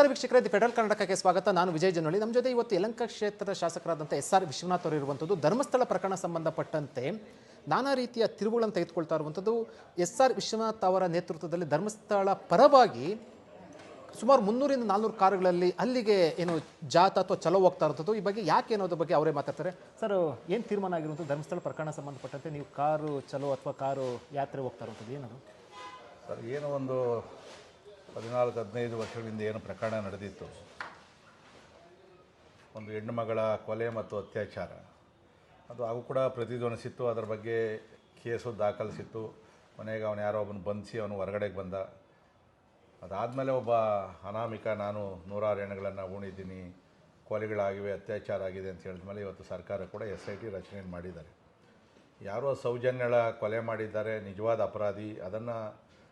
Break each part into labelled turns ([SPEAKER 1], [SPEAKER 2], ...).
[SPEAKER 1] ನಮಸ್ಕಾರ ವೀಕ್ಷಕರೇ the federal ಕರ್ನಾಟಕಕ್ಕೆ ಸ್ವಾಗತ. ನಾನು ವಿಜಯ್ ಜನಳ್ಳಿ ನಮ್ಮ ಜೊತೆ ಇವತ್ತು ಯಲಂಕ ಕ್ಷೇತ್ರದ ಶಾಸಕರಾದಂಥ ಎಸ್ ಆರ್ ವಿಶ್ವನಾಥ್ ಅವರು ಇರುವಂಥದ್ದು ಧರ್ಮಸ್ಥಳ ಪ್ರಕರಣ ಸಂಬಂಧಪಟ್ಟಂತೆ ನಾನಾ ರೀತಿಯ ತಿರುವುಗಳನ್ನು ತೆಗೆದುಕೊಳ್ತಾ ಇರುವಂಥದ್ದು. ಎಸ್ ಆರ್ ವಿಶ್ವನಾಥ್ ಅವರ ನೇತೃತ್ವದಲ್ಲಿ ಧರ್ಮಸ್ಥಳ ಪರವಾಗಿ ಸುಮಾರು ಮುನ್ನೂರಿಂದ ನಾಲ್ನೂರು ಕಾರುಗಳಲ್ಲಿ ಅಲ್ಲಿಗೆ ಏನು ಜಾತ ಅಥವಾ ಚಲೋ ಹೋಗ್ತಾ ಇರುವಂಥದ್ದು. ಈ ಬಗ್ಗೆ ಯಾಕೆ ಅನ್ನೋದ್ರ ಬಗ್ಗೆ ಅವರೇ ಮಾತಾಡ್ತಾರೆ. ಸರ್, ಏನು ತೀರ್ಮಾನ ಆಗಿರುವಂಥದ್ದು? ಧರ್ಮಸ್ಥಳ ಪ್ರಕರಣ ಸಂಬಂಧಪಟ್ಟಂತೆ ನೀವು ಕಾರು ಚಲೋ ಅಥವಾ ಕಾರು ಯಾತ್ರೆ ಹೋಗ್ತಾ ಇರುವಂಥದ್ದು ಏನದು
[SPEAKER 2] ಸರ್, ಏನೋ ಒಂದು ಹದಿನಾಲ್ಕು, ಹದಿನೈದು ವರ್ಷಗಳಿಂದ ಏನು ಪ್ರಕರಣ ನಡೆದಿತ್ತು. ಒಂದು ಹೆಣ್ಣು ಮಗಳ ಕೊಲೆ ಮತ್ತು ಅತ್ಯಾಚಾರ. ಅದು ಅವು ಕೂಡ ಪ್ರತಿಧ್ವನಿಸಿತ್ತು. ಅದರ ಬಗ್ಗೆ ಕೇಸು ದಾಖಲಿಸಿತ್ತು. ಕೊನೆಗೆ ಅವನು ಯಾರೋ ಒಬ್ಬನು ಬಂಧಿಸಿ ಅವನು ಹೊರಗಡೆಗೆ ಬಂದ. ಅದಾದಮೇಲೆ ಒಬ್ಬ ಅನಾಮಿಕ, ನಾನು ನೂರಾರು ಹೆಣ್ಣುಗಳನ್ನು ಉಣಿದ್ದೀನಿ ಕೊಲೆಗಳಾಗಿವೆ, ಅತ್ಯಾಚಾರ ಆಗಿದೆ ಅಂತ ಹೇಳಿದ್ಮೇಲೆ ಇವತ್ತು ಸರ್ಕಾರ ಕೂಡ ಎಸ್ ಐ ಟಿ ರಚನೆ ಮಾಡಿದ್ದಾರೆ. ಯಾರೋ ಸೌಜನ್ಯಳ ಕೊಲೆ ಮಾಡಿದ್ದಾರೆ, ನಿಜವಾದ ಅಪರಾಧಿ, ಅದನ್ನು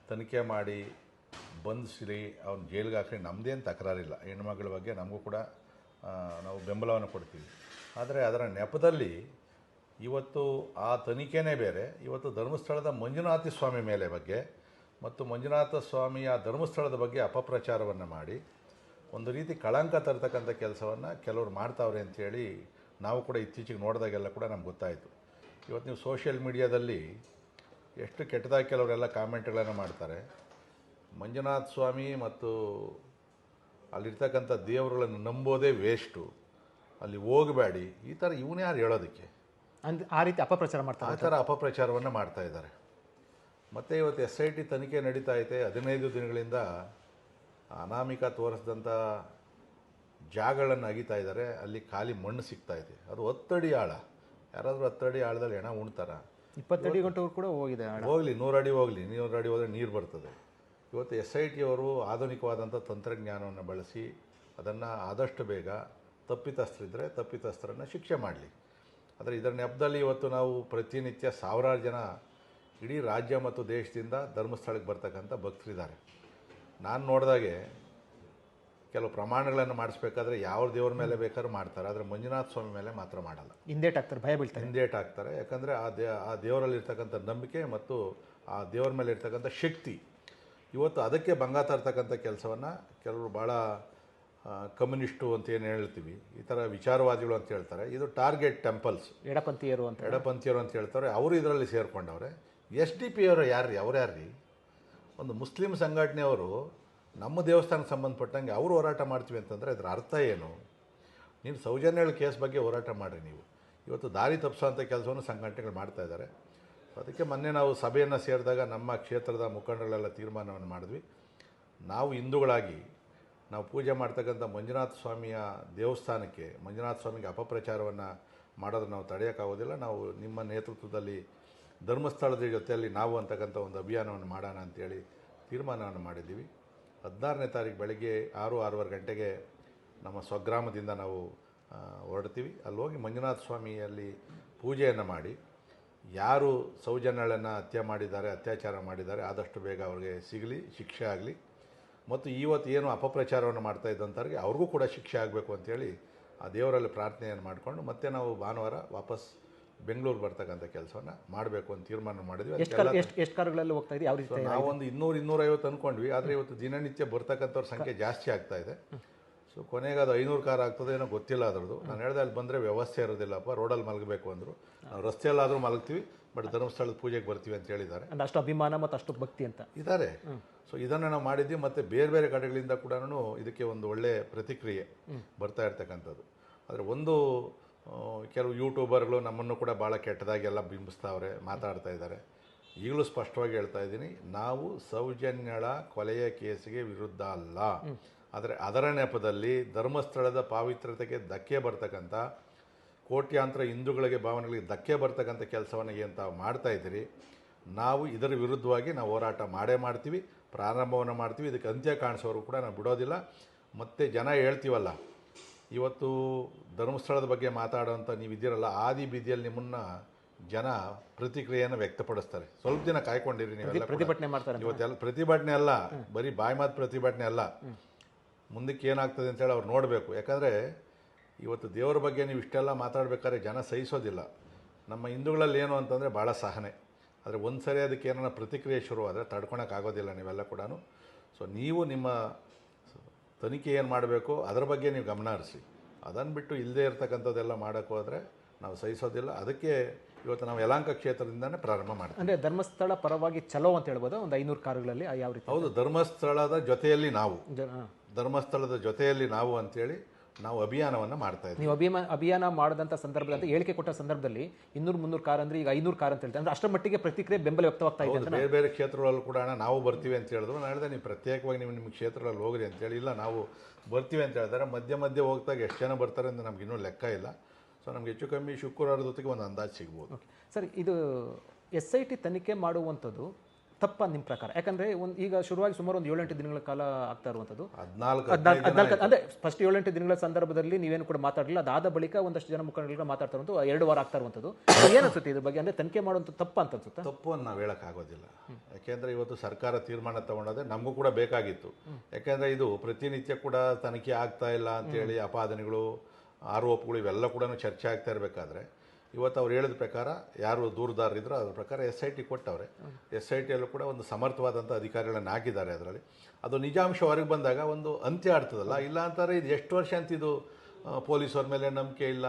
[SPEAKER 2] ತನಿಖೆ ಮಾಡಿ ಬಂಧಿಸಿರಿ ಅವ್ನು ಜೈಲಿಗೆ ಹಾಕಿ ನಮ್ಮದೇನು ತಕರಾರಿಲ್ಲ. ಹೆಣ್ಮಗಳ ಬಗ್ಗೆ ನಮಗೂ ಕೂಡ ನಾವು ಬೆಂಬಲವನ್ನು ಕೊಡ್ತೀವಿ. ಆದರೆ ಅದರ ನೆಪದಲ್ಲಿ ಇವತ್ತು ಆ ತನಿಖೆನೇ ಬೇರೆ. ಇವತ್ತು ಧರ್ಮಸ್ಥಳದ ಮಂಜುನಾಥ ಸ್ವಾಮಿ ಮೇಲೆ ಬಗ್ಗೆ ಮತ್ತು ಮಂಜುನಾಥ ಸ್ವಾಮಿಯ ಧರ್ಮಸ್ಥಳದ ಬಗ್ಗೆ ಅಪಪ್ರಚಾರವನ್ನು ಮಾಡಿ, ಒಂದು ರೀತಿ ಕಳಂಕ ತರ್ತಕ್ಕಂಥ ಕೆಲಸವನ್ನು ಕೆಲವರು ಮಾಡ್ತಾವ್ರೆ ಅಂಥೇಳಿ ನಾವು ಕೂಡ ಇತ್ತೀಚೆಗೆ ನೋಡಿದಾಗೆಲ್ಲ ಕೂಡ ನಮ್ಗೆ ಗೊತ್ತಾಯಿತು. ಇವತ್ತು ನೀವು ಸೋಷಿಯಲ್ ಮೀಡಿಯಾದಲ್ಲಿ ಎಷ್ಟು ಕೆಟ್ಟದಾಗಿ ಕೆಲವರೆಲ್ಲ ಕಾಮೆಂಟ್ಗಳನ್ನು ಮಾಡ್ತಾರೆ. ಮಂಜುನಾಥ ಸ್ವಾಮಿ ಮತ್ತು ಅಲ್ಲಿರ್ತಕ್ಕಂಥ ದೇವರುಗಳನ್ನು ನಂಬೋದೇ ವೇಸ್ಟು ಅಲ್ಲಿ ಹೋಗಬೇಡಿ. ಈ ಥರ ಇವನು ಯಾರು ಹೇಳೋದಕ್ಕೆ?
[SPEAKER 1] ಅಂದ್ ಆ ರೀತಿ ಅಪಪ್ರಚಾರ ಮಾಡ್ತಾರೆ
[SPEAKER 2] ಆ ಥರ ಅಪಪ್ರಚಾರವನ್ನು ಮಾಡ್ತಾ ಇದ್ದಾರೆ. ಮತ್ತು ಇವತ್ತು ಎಸ್ ಐ ಟಿ ತನಿಖೆ ನಡೀತಾ ಐತೆ. ಹದಿನೈದು ದಿನಗಳಿಂದ ಅನಾಮಿಕ ತೋರಿಸಿದಂಥ ಜಾಗಗಳನ್ನು ಅಗಿತಾ ಇದ್ದಾರೆ. ಅಲ್ಲಿ ಖಾಲಿ ಮಣ್ಣು ಸಿಗ್ತಾ ಇದೆ. ಅದು ಹತ್ತಡಿ ಆಳ. ಯಾರಾದರೂ ಹತ್ತಡಿ ಆಳದಲ್ಲಿ ಹೆಣ ಉಣ್ತಾರ?
[SPEAKER 1] ಇಪ್ಪತ್ತಡಿ ಗಂಟೆಗೂ ಕೂಡ ಹೋಗಿದೆ
[SPEAKER 2] ಹೋಗಲಿ ನೂರಡಿ ಹೋಗಲಿ. ನೂರಡಿ ಹೋದರೆ ನೀರು ಬರ್ತದೆ. ಇವತ್ತು ಎಸ್ ಐ ಟಿಯವರು ಆಧುನಿಕವಾದಂಥ ತಂತ್ರಜ್ಞಾನವನ್ನು ಬಳಸಿ ಅದನ್ನು ಆದಷ್ಟು ಬೇಗ ತಪ್ಪಿತಸ್ಥರಿದ್ದರೆ ತಪ್ಪಿತಸ್ಥರನ್ನು ಶಿಕ್ಷೆ ಮಾಡಲಿ. ಆದರೆ ಇದರ ನೆಪದಲ್ಲಿ ಇವತ್ತು ನಾವು ಪ್ರತಿನಿತ್ಯ ಸಾವಿರಾರು ಜನ ಇಡೀ ರಾಜ್ಯ ಮತ್ತು ದೇಶದಿಂದ ಧರ್ಮಸ್ಥಳಕ್ಕೆ ಬರ್ತಕ್ಕಂಥ ಭಕ್ತರಿದ್ದಾರೆ. ನಾನು ನೋಡಿದಾಗೆ ಕೆಲವು ಪ್ರಮಾಣಗಳನ್ನು ಮಾಡಿಸ್ಬೇಕಾದ್ರೆ ಯಾವ ದೇವ್ರ ಮೇಲೆ ಬೇಕಾದ್ರೂ ಮಾಡ್ತಾರೆ ಆದರೆ ಮಂಜುನಾಥ ಸ್ವಾಮಿ ಮೇಲೆ ಮಾತ್ರ ಮಾಡಲ್ಲ.
[SPEAKER 1] ಹಿಂದೇಟ್ ಆಗ್ತಾರೆ ಭಯ ಬೀಳ್ತಾರೆ.
[SPEAKER 2] ಹಿಂದೇಟ್ ಆಗ್ತಾರೆ ಯಾಕಂದರೆ ಆ ದೇ ಆ ದೇವರಲ್ಲಿರ್ತಕ್ಕಂಥ ನಂಬಿಕೆ ಮತ್ತು ಆ ದೇವರ ಮೇಲೆ ಇರ್ತಕ್ಕಂಥ ಶಕ್ತಿ ಇವತ್ತು ಅದಕ್ಕೆ ಭಂಗ ತರ್ತಕ್ಕಂಥ ಕೆಲಸವನ್ನು ಕೆಲವರು ಭಾಳ ಕಮ್ಯುನಿಸ್ಟು ಅಂತ ಏನು ಹೇಳ್ತೀವಿ ಈ ಥರ ವಿಚಾರವಾದಿಗಳು ಅಂತ ಹೇಳ್ತಾರೆ. ಇದು ಟಾರ್ಗೆಟ್ ಟೆಂಪಲ್ಸ್.
[SPEAKER 1] ಎಡಪಂಥಿಯರು ಅಂತ.
[SPEAKER 2] ಎಡಪಂಥಿಯರು ಅಂತ ಹೇಳ್ತಾರೆ. ಅವರು ಇದರಲ್ಲಿ ಸೇರಿಕೊಂಡವ್ರೆ. ಎಸ್ ಡಿ ಪಿ ಅವರು ಯಾರು ರೀ ಅವ್ರು ಯಾರು ರೀ ಒಂದು ಮುಸ್ಲಿಂ ಸಂಘಟನೆಯವರು ನಮ್ಮ ದೇವಸ್ಥಾನಕ್ಕೆ ಸಂಬಂಧಪಟ್ಟಂಗೆ ಅವರು ಹೋರಾಟ ಮಾಡ್ತೀವಿ ಅಂತಂದರೆ ಅದರ ಅರ್ಥ ಏನು? ನೀನು ಸೌಜನ್ಯಗಳ ಕೇಸ್ ಬಗ್ಗೆ ಹೋರಾಟ ಮಾಡಿರಿ ನೀವು. ಇವತ್ತು ದಾರಿ ತಪ್ಪಿಸೋಂಥ ಕೆಲಸವನ್ನು ಸಂಘಟನೆಗಳು ಮಾಡ್ತಾ ಇದ್ದಾರೆ. ಅದಕ್ಕೆ ಮೊನ್ನೆ ನಾವು ಸಭೆಯನ್ನು ಸೇರಿದಾಗ ನಮ್ಮ ಕ್ಷೇತ್ರದ ಮುಖಂಡಗಳೆಲ್ಲ ತೀರ್ಮಾನವನ್ನು ಮಾಡಿದ್ವಿ. ನಾವು ಹಿಂದೂಗಳಾಗಿ, ನಾವು ಪೂಜೆ ಮಾಡ್ತಕ್ಕಂಥ ಮಂಜುನಾಥ ಸ್ವಾಮಿಯ ದೇವಸ್ಥಾನಕ್ಕೆ, ಮಂಜುನಾಥ ಸ್ವಾಮಿಗೆ ಅಪಪ್ರಚಾರವನ್ನು ಮಾಡೋದನ್ನು ನಾವು ತಡೆಯೋಕ್ಕಾಗೋದಿಲ್ಲ ನಾವು ನಿಮ್ಮ ನೇತೃತ್ವದಲ್ಲಿ ಧರ್ಮಸ್ಥಳದ ಜೊತೆಯಲ್ಲಿ ನಾವು ಅಂತಕ್ಕಂಥ ಒಂದು ಅಭಿಯಾನವನ್ನು ಮಾಡೋಣ ಅಂತೇಳಿ ತೀರ್ಮಾನವನ್ನು ಮಾಡಿದ್ದೀವಿ. ಹದಿನಾರನೇ ತಾರೀಕು ಬೆಳಗ್ಗೆ ಆರು, ಆರೂವರೆ ಗಂಟೆಗೆ ನಮ್ಮ ಸ್ವಗ್ರಾಮದಿಂದ ನಾವು ಹೊರಡ್ತೀವಿ. ಅಲ್ಲಿ ಹೋಗಿ ಮಂಜುನಾಥ ಸ್ವಾಮಿಯಲ್ಲಿ ಪೂಜೆಯನ್ನು ಮಾಡಿ ಯಾರು ಸೌಜನ್ಯಗಳನ್ನು ಹತ್ಯೆ ಮಾಡಿದ್ದಾರೆ ಅತ್ಯಾಚಾರ ಮಾಡಿದ್ದಾರೆ ಆದಷ್ಟು ಬೇಗ ಅವ್ರಿಗೆ ಸಿಗಲಿ ಶಿಕ್ಷೆ ಆಗಲಿ. ಮತ್ತು ಇವತ್ತು ಏನು ಅಪಪ್ರಚಾರವನ್ನು ಮಾಡ್ತಾ ಇದ್ದಂಥವ್ರಿಗೆ ಅವ್ರಿಗೂ ಕೂಡ ಶಿಕ್ಷೆ ಆಗಬೇಕು ಅಂತೇಳಿ ಆ ದೇವರಲ್ಲಿ ಪ್ರಾರ್ಥನೆಯನ್ನು ಮಾಡಿಕೊಂಡು ಮತ್ತೆ ನಾವು ಭಾನುವಾರ ವಾಪಸ್ ಬೆಂಗಳೂರು ಬರ್ತಕ್ಕಂಥ ಕೆಲಸವನ್ನು ಮಾಡಬೇಕು ಅಂತ ತೀರ್ಮಾನ ಮಾಡಿದ್ವಿ.
[SPEAKER 1] ಎಷ್ಟು ಕಾರುಗಳಲ್ಲಿ ಹೋಗ್ತಾ ಇದ್ದೀವಿ ಯಾವ ರೀತಿ
[SPEAKER 2] ನಾವೊಂದು ಇನ್ನೂರು ಇನ್ನೂರೈವತ್ತು ಅಂದ್ಕೊಂಡ್ವಿ ಆದರೆ ಇವತ್ತು ದಿನನಿತ್ಯ ಬರ್ತಕ್ಕಂಥವ್ರ ಸಂಖ್ಯೆ ಜಾಸ್ತಿ ಆಗ್ತಾ ಇದೆ. ಸೊ ಕೊನೆಗೆ ಅದು ಐನೂರು ಕಾರ್ ಆಗ್ತದೆ ಏನೋ ಗೊತ್ತಿಲ್ಲ ಅದರದ್ದು. ನಾನು ಹೇಳ್ದೆ ಅಲ್ಲಿ ಬಂದರೆ ವ್ಯವಸ್ಥೆ ಇರೋದಿಲ್ಲಪ್ಪ ರೋಡಲ್ಲಿ ಮಲಗಬೇಕು ಅಂದರು. ನಾವು ರಸ್ತೆಯಲ್ಲಾದರೂ ಮಲಗ್ತೀವಿ ಬಟ್ ಧರ್ಮಸ್ಥಳದ ಪೂಜೆಗೆ ಬರ್ತೀವಿ ಅಂತ ಹೇಳಿದ್ದಾರೆ.
[SPEAKER 1] ಅಂದ್ರೆ ಅಷ್ಟು ಅಭಿಮಾನ ಮತ್ತು ಅಷ್ಟು ಭಕ್ತಿ ಅಂತ.
[SPEAKER 2] ಇದ್ದಾರೆ. ಸೊ ಇದನ್ನು ನಾವು ಮಾಡಿದ್ವಿ ಮತ್ತು ಬೇರೆ ಬೇರೆ ಕಡೆಗಳಿಂದ ಕೂಡ ಇದಕ್ಕೆ ಒಂದು ಒಳ್ಳೆ ಪ್ರತಿಕ್ರಿಯೆ ಬರ್ತಾ ಇರ್ತಕ್ಕಂಥದ್ದು. ಆದರೆ ಒಂದು ಕೆಲವು ಯೂಟ್ಯೂಬರ್ಗಳು ನಮ್ಮನ್ನು ಕೂಡ ಭಾಳ ಕೆಟ್ಟದಾಗಿ ಎಲ್ಲ ಬಿಂಬಿಸ್ತಾವ್ರೆ ಮಾತಾಡ್ತಾ ಇದ್ದಾರೆ. ಈಗಲೂ ಸ್ಪಷ್ಟವಾಗಿ ಹೇಳ್ತಾ ಇದ್ದೀನಿ ನಾವು ಸೌಜನ್ಯಳ ಕೊಲೆಯ ಕೇಸಿಗೆ ವಿರುದ್ಧ ಅಲ್ಲ. ಆದರೆ ಅದರ ನೆಪದಲ್ಲಿ ಧರ್ಮಸ್ಥಳದ ಪಾವಿತ್ರ್ಯತೆಗೆ ಧಕ್ಕೆ ಬರ್ತಕ್ಕಂಥ ಕೋಟ್ಯಾಂತರ ಹಿಂದೂಗಳಿಗೆ ಭಾವನೆಗಳಿಗೆ ಧಕ್ಕೆ ಬರ್ತಕ್ಕಂಥ ಕೆಲಸವನ್ನು ಏನು ತಾವು ಮಾಡ್ತಾ ಇದ್ದೀರಿ ನಾವು ಇದರ ವಿರುದ್ಧವಾಗಿ ನಾವು ಹೋರಾಟ ಮಾಡೇ ಮಾಡ್ತೀವಿ ಪ್ರಾರಂಭವನ್ನು ಮಾಡ್ತೀವಿ ಇದಕ್ಕೆ ಅಂತ್ಯ ಕಾಣಿಸೋರು ಕೂಡ ನಾವು ಬಿಡೋದಿಲ್ಲ. ಮತ್ತು ಜನ ಹೇಳ್ತೀವಲ್ಲ ಇವತ್ತು ಧರ್ಮಸ್ಥಳದ ಬಗ್ಗೆ ಮಾತಾಡೋಂಥ ನೀವು ಇದ್ದೀರಲ್ಲ ಆದಿ ಬೀದಿಯಲ್ಲಿ ನಿಮ್ಮನ್ನು ಜನ ಪ್ರತಿಕ್ರಿಯೆಯನ್ನು ವ್ಯಕ್ತಪಡಿಸ್ತಾರೆ. ಸ್ವಲ್ಪ ದಿನ ಕಾಯ್ಕೊಂಡಿರಿ ನೀವು.
[SPEAKER 1] ಪ್ರತಿಭಟನೆ ಮಾಡ್ತಾರೆ
[SPEAKER 2] ಇವತ್ತೆಲ್ಲ ಪ್ರತಿಭಟನೆ ಅಲ್ಲ ಬರೀ ಬಾಯಿ ಮಾತು ಪ್ರತಿಭಟನೆ ಅಲ್ಲ. ಮುಂದಕ್ಕೆ ಏನಾಗ್ತದೆ ಅಂತೇಳಿ ಅವ್ರು ನೋಡಬೇಕು. ಯಾಕಂದರೆ ಇವತ್ತು ದೇವರ ಬಗ್ಗೆ ನೀವು ಇಷ್ಟೆಲ್ಲ ಮಾತಾಡಬೇಕಾದ್ರೆ ಜನ ಸಹಿಸೋದಿಲ್ಲ. ನಮ್ಮ ಹಿಂದೂಗಳಲ್ಲಿ ಏನು ಅಂತಂದರೆ ಭಾಳ ಸಹನೆ. ಆದರೆ ಒಂದು ಸರಿ ಅದಕ್ಕೆ ಏನಾರ ಪ್ರತಿಕ್ರಿಯೆ ಶುರುವಾದರೆ ತಡ್ಕೊಳಕ್ಕಾಗೋದಿಲ್ಲ ನೀವೆಲ್ಲ ಕೂಡ ಸೊ ನೀವು ನಿಮ್ಮ ತನಿಖೆ ಏನು ಮಾಡಬೇಕು? ಅದರ ಬಗ್ಗೆ ನೀವು ಗಮನ ಹರಿಸಿ. ಅದನ್ನು ಬಿಟ್ಟು ಇಲ್ಲದೇ ಇರ್ತಕ್ಕಂಥದ್ದೆಲ್ಲ ಮಾಡೋಕ್ಕೆ ಹೋದರೆ ನಾವು ಸಹಿಸೋದಿಲ್ಲ. ಅದಕ್ಕೆ ಇವತ್ತು ನಾವು ಯಲಾಂಕ ಕ್ಷೇತ್ರದಿಂದನೇ ಪ್ರಾರಂಭ ಮಾಡ್ತೀವಿ.
[SPEAKER 1] ಅಂದರೆ ಧರ್ಮಸ್ಥಳ ಪರವಾಗಿ ಚಲೋ ಅಂತ ಹೇಳ್ಬೋದು. ಒಂದು ಐನೂರು ಕಾರುಗಳಲ್ಲಿ ಯಾವ ರೀತಿ
[SPEAKER 2] ಹೌದು ಧರ್ಮಸ್ಥಳದ ಜೊತೆಯಲ್ಲಿ ನಾವು. ಧರ್ಮಸ್ಥಳದ ಜೊತೆಯಲ್ಲಿ ನಾವು ಅಂತೇಳಿ ನಾವು ಅಭಿಯಾನವನ್ನು ಮಾಡ್ತಾ ಇದ್ದೀವಿ.
[SPEAKER 1] ನೀವು ಅಭಿಯಾನ ಅಭಿಯಾನ ಮಾಡಿದಂಥ ಸಂದರ್ಭದಲ್ಲಿ ಅಂತ ಹೇಳಿಕೆ ಕೊಟ್ಟ ಸಂದರ್ಭದಲ್ಲಿ ಇನ್ನೂರು ಮುನ್ನೂರು ಕಾರ್ ಅಂದ್ರೆ ಈಗ ಐನೂರು ಕಾರ್ ಅಂತ ಹೇಳ್ತಾರೆ ಅಂದ್ರೆ ಅಷ್ಟರ ಮಟ್ಟಿಗೆ ಪ್ರತಿಕ್ರಿಯೆ ಬೆಂಬಲ ವ್ಯಕ್ತವಾಗ್ತಾ ಇದೆ
[SPEAKER 2] ಬೇರೆ ಬೇರೆ ಕ್ಷೇತ್ರಗಳಲ್ಲೂ ಕೂಡ ಅಣ್ಣ ನಾವು ಬರ್ತೀವಿ ಅಂತ ಹೇಳಿದ್ರು. ನಾನು ಹೇಳಿದೆ ನೀವು ಪ್ರತ್ಯೇಕವಾಗಿ ನೀವು ನಿಮ್ಮ ಕ್ಷೇತ್ರಗಳಲ್ಲಿ ಹೋಗ್ರಿ ಅಂತೇಳಿ ಇಲ್ಲ ನಾವು ಬರ್ತೀವಿ ಅಂತ ಹೇಳಿದ್ರೆ ಮಧ್ಯ ಮಧ್ಯೆ ಹೋಗ್ದಾಗ ಎಷ್ಟು ಜನ ಬರ್ತಾರೆ ಅಂತ ನಮ್ಗೆ ಇನ್ನೂ ಲೆಕ್ಕ ಇಲ್ಲ. ಸೊ ನಮ್ಗೆ ಹೆಚ್ಚು ಕಮ್ಮಿ ಶುಕ್ರವಾರದ ಜೊತೆಗೆ ಒಂದು ಅಂದಾಜು ಸಿಗ್ಬೋದು.
[SPEAKER 1] ಸರ್ ಇದು ಎಸ್ ಐ ಟಿ ತನಿಖೆ ಮಾಡುವಂಥದ್ದು ತಪ್ಪ ನಿಮ್ಮ ಪ್ರಕಾರ? ಯಾಕಂದ್ರೆ ಒಂದು ಈಗ ಶುರುವಾಗಿ ಸುಮಾರು ಒಂದು ಏಳೆಂಟು ದಿನಗಳ ಕಾಲ ಆಗ್ತಾ ಇರುವಂಥದ್ದು
[SPEAKER 2] ಹದಿನಾಲ್ಕು
[SPEAKER 1] ಹದಿನಾಲ್ಕು ಅಂದ್ರೆ ಫಸ್ಟ್ ಏಳೆಂಟು ದಿನಗಳ ಸಂದರ್ಭದಲ್ಲಿ ನೀವೇನು ಕೂಡ ಮಾತಾಡಲಿಲ್ಲ. ಅದಾದ ಬಳಿಕ ಒಂದಷ್ಟು ಜನ ಮುಖಂಡರುಗಳು ಮಾತಾಡ್ತಾ ಇರುವಂಥದ್ದು ಎರಡು ವಾರ ಆಗ್ತಾ ಇರುವಂಥದ್ದು ಏನಿಸುತ್ತೆ ಇದ್ರ ಬಗ್ಗೆ? ಅಂದ್ರೆ ತನಿಖೆ ಮಾಡುವಂಥ ತಪ್ಪ ಅಂತ ಅನ್ಸುತ್ತೆ?
[SPEAKER 2] ತಪ್ಪು ಅಂತ ನಾವು ಹೇಳೋಕ್ಕಾಗೋದಿಲ್ಲ ಯಾಕೆಂದರೆ ಇವತ್ತು ಸರ್ಕಾರ ತೀರ್ಮಾನ ತಗೊಂಡದೆ ನಮಗೂ ಕೂಡ ಬೇಕಾಗಿತ್ತು. ಯಾಕೆಂದರೆ ಇದು ಪ್ರತಿನಿತ್ಯ ಕೂಡ ತನಿಖೆ ಆಗ್ತಾ ಇಲ್ಲ ಅಂತೇಳಿ ಅಪಾದನೆಗಳು ಆರೋಪಗಳು ಇವೆಲ್ಲ ಕೂಡ ಚರ್ಚೆ ಆಗ್ತಾ ಇರಬೇಕಾದ್ರೆ ಇವತ್ತು ಅವ್ರು ಹೇಳಿದ ಪ್ರಕಾರ ಯಾರು ದೂರದಾರರಿದ್ರು ಅದ್ರ ಪ್ರಕಾರ ಎಸ್ ಐ ಟಿ ಕೊಟ್ಟವ್ರೆ. ಎಸ್ ಐ ಟಿಯಲ್ಲೂ ಕೂಡ ಒಂದು ಸಮರ್ಥವಾದಂಥ ಅಧಿಕಾರಿಗಳನ್ನು ಹಾಕಿದ್ದಾರೆ ಅದರಲ್ಲಿ. ಅದು ನಿಜಾಂಶ ಹೊರಗೆ ಬಂದಾಗ ಒಂದು ಅಂತ್ಯ ಆಡ್ತದಲ್ಲ ಇಲ್ಲ ಅಂತಾರೆ ಇದು ಎಷ್ಟು ವರ್ಷ ಅಂತ ಇದು ಪೊಲೀಸವ್ರ ಪೊಲೀಸರ ಮೇಲೆ ನಂಬಿಕೆ ಇಲ್ಲ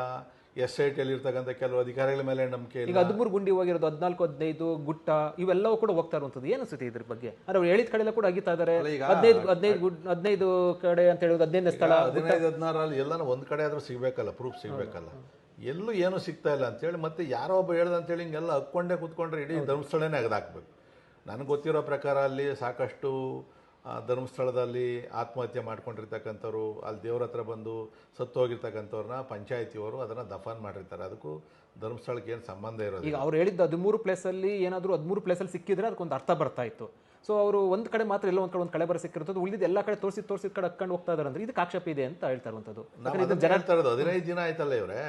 [SPEAKER 2] ಎಸ್ ಐ ಟಿಯಲ್ಲಿ ಇರ್ತಕ್ಕಂಥ ಕೆಲವು ಅಧಿಕಾರಿಗಳ ಮೇಲೆ ನಂಬಿಕೆ ಇಲ್ಲ.
[SPEAKER 1] ಈಗ ಹದಿಮೂರು ಗುಂಡಿ ಹೋಗಿರೋದು ಹದಿನಾಲ್ಕು ಹದಿನೈದು ಗುಟ್ಟ ಇವೆಲ್ಲವೂ ಕೂಡ ಹೋಗ್ತಾ ಇರುವಂಥದ್ದು. ಏನು ಅನ್ಸುತ್ತೆ ಇದ್ರ ಬಗ್ಗೆ? ಅಂದ್ರೆ ಅವ್ರು ಹೇಳಿದ ಕಡೆ ಕೂಡ ಅಗಿತಾ
[SPEAKER 2] ಇದಾರೆ.
[SPEAKER 1] ಹದಿನೈದು ಹದಿನೈದು ಗುಡ್ ಹದಿನೈದು ಕಡೆ ಅಂತ ಹೇಳೋದು ಹದಿನೈದು ಸ್ಥಳ.
[SPEAKER 2] ಹದಿನೈದು ಹದಿನಾರಲ್ಲಿ ಎಲ್ಲಾನು ಒಂದು ಕಡೆ ಆದರೂ ಸಿಗಬೇಕಲ್ಲ ಪ್ರೂಫ್ ಸಿಗಬೇಕಲ್ಲ. ಎಲ್ಲೂ ಏನೂ ಸಿಗ್ತಾ ಇಲ್ಲ ಅಂತೇಳಿ ಮತ್ತೆ ಯಾರೋ ಒಬ್ಬ ಹೇಳ್ದ ಅಂತೇಳಿ ಹಿಂಗೆಲ್ಲ ಹಕ್ಕೊಂಡೇ ಕೂತ್ಕೊಂಡ್ರೆ ಇಡೀ ಧರ್ಮಸ್ಥಳನೇ ಅಗದಾಕ್ಬೇಕು. ನನಗೆ ಗೊತ್ತಿರೋ ಪ್ರಕಾರ ಅಲ್ಲಿ ಸಾಕಷ್ಟು ಧರ್ಮಸ್ಥಳದಲ್ಲಿ ಆತ್ಮಹತ್ಯೆ ಮಾಡ್ಕೊಂಡಿರ್ತಕ್ಕಂಥವ್ರು ಅಲ್ಲಿ ದೇವ್ರ ಹತ್ರ ಬಂದು ಸತ್ತೋಗಿರ್ತಕ್ಕಂಥವ್ರನ್ನ ಪಂಚಾಯತಿಯವರು ಅದನ್ನು ದಫನ್ ಮಾಡಿರ್ತಾರೆ. ಅದಕ್ಕೂ ಧರ್ಮಸ್ಥಳಕ್ಕೆ ಏನು ಸಂಬಂಧ ಇರೋದು
[SPEAKER 1] ಈಗ ಅವ್ರು ಹೇಳಿದ್ದು ಹದಿಮೂರು ಪ್ಲೇಸಲ್ಲಿ ಏನಾದರೂ ಹದಿಮೂರು ಪ್ಲೇಸಲ್ಲಿ ಸಿಕ್ಕಿದ್ರೆ ಅದಕ್ಕೊಂದು ಅರ್ಥ ಬರ್ತಾ ಇತ್ತು. ಸೊ ಅವರು ಒಂದು ಕಡೆ ಮಾತ್ರ ಎಲ್ಲ ಒಂದು ಕಡೆ ಒಂದು ಕಳೆ ಬರ ಸಿಕ್ಕಿರ್ತದ್ದು ಉಳಿದಿದ್ದು ಎಲ್ಲ ಕಡೆ ತೋರಿಸಿ ತೋರಿಸಿದ ಕಡೆ ಹಕ್ಕೊಂಡು ಹೋಗ್ತಾ ಇದಾರೆ ಅಂದ್ರೆ ಇದಕ್ಕೆ ಆಕ್ಷೇಪ ಇದೆ ಅಂತ ಹೇಳ್ತಾ ಇರುವಂಥದ್ದು
[SPEAKER 2] ಅದನ್ನ ಹೇಳ್ತಾ ಇರೋದು ಹದಿನೈದು ದಿನ ಆಯ್ತಲ್ಲ ಇವ್ರೆ?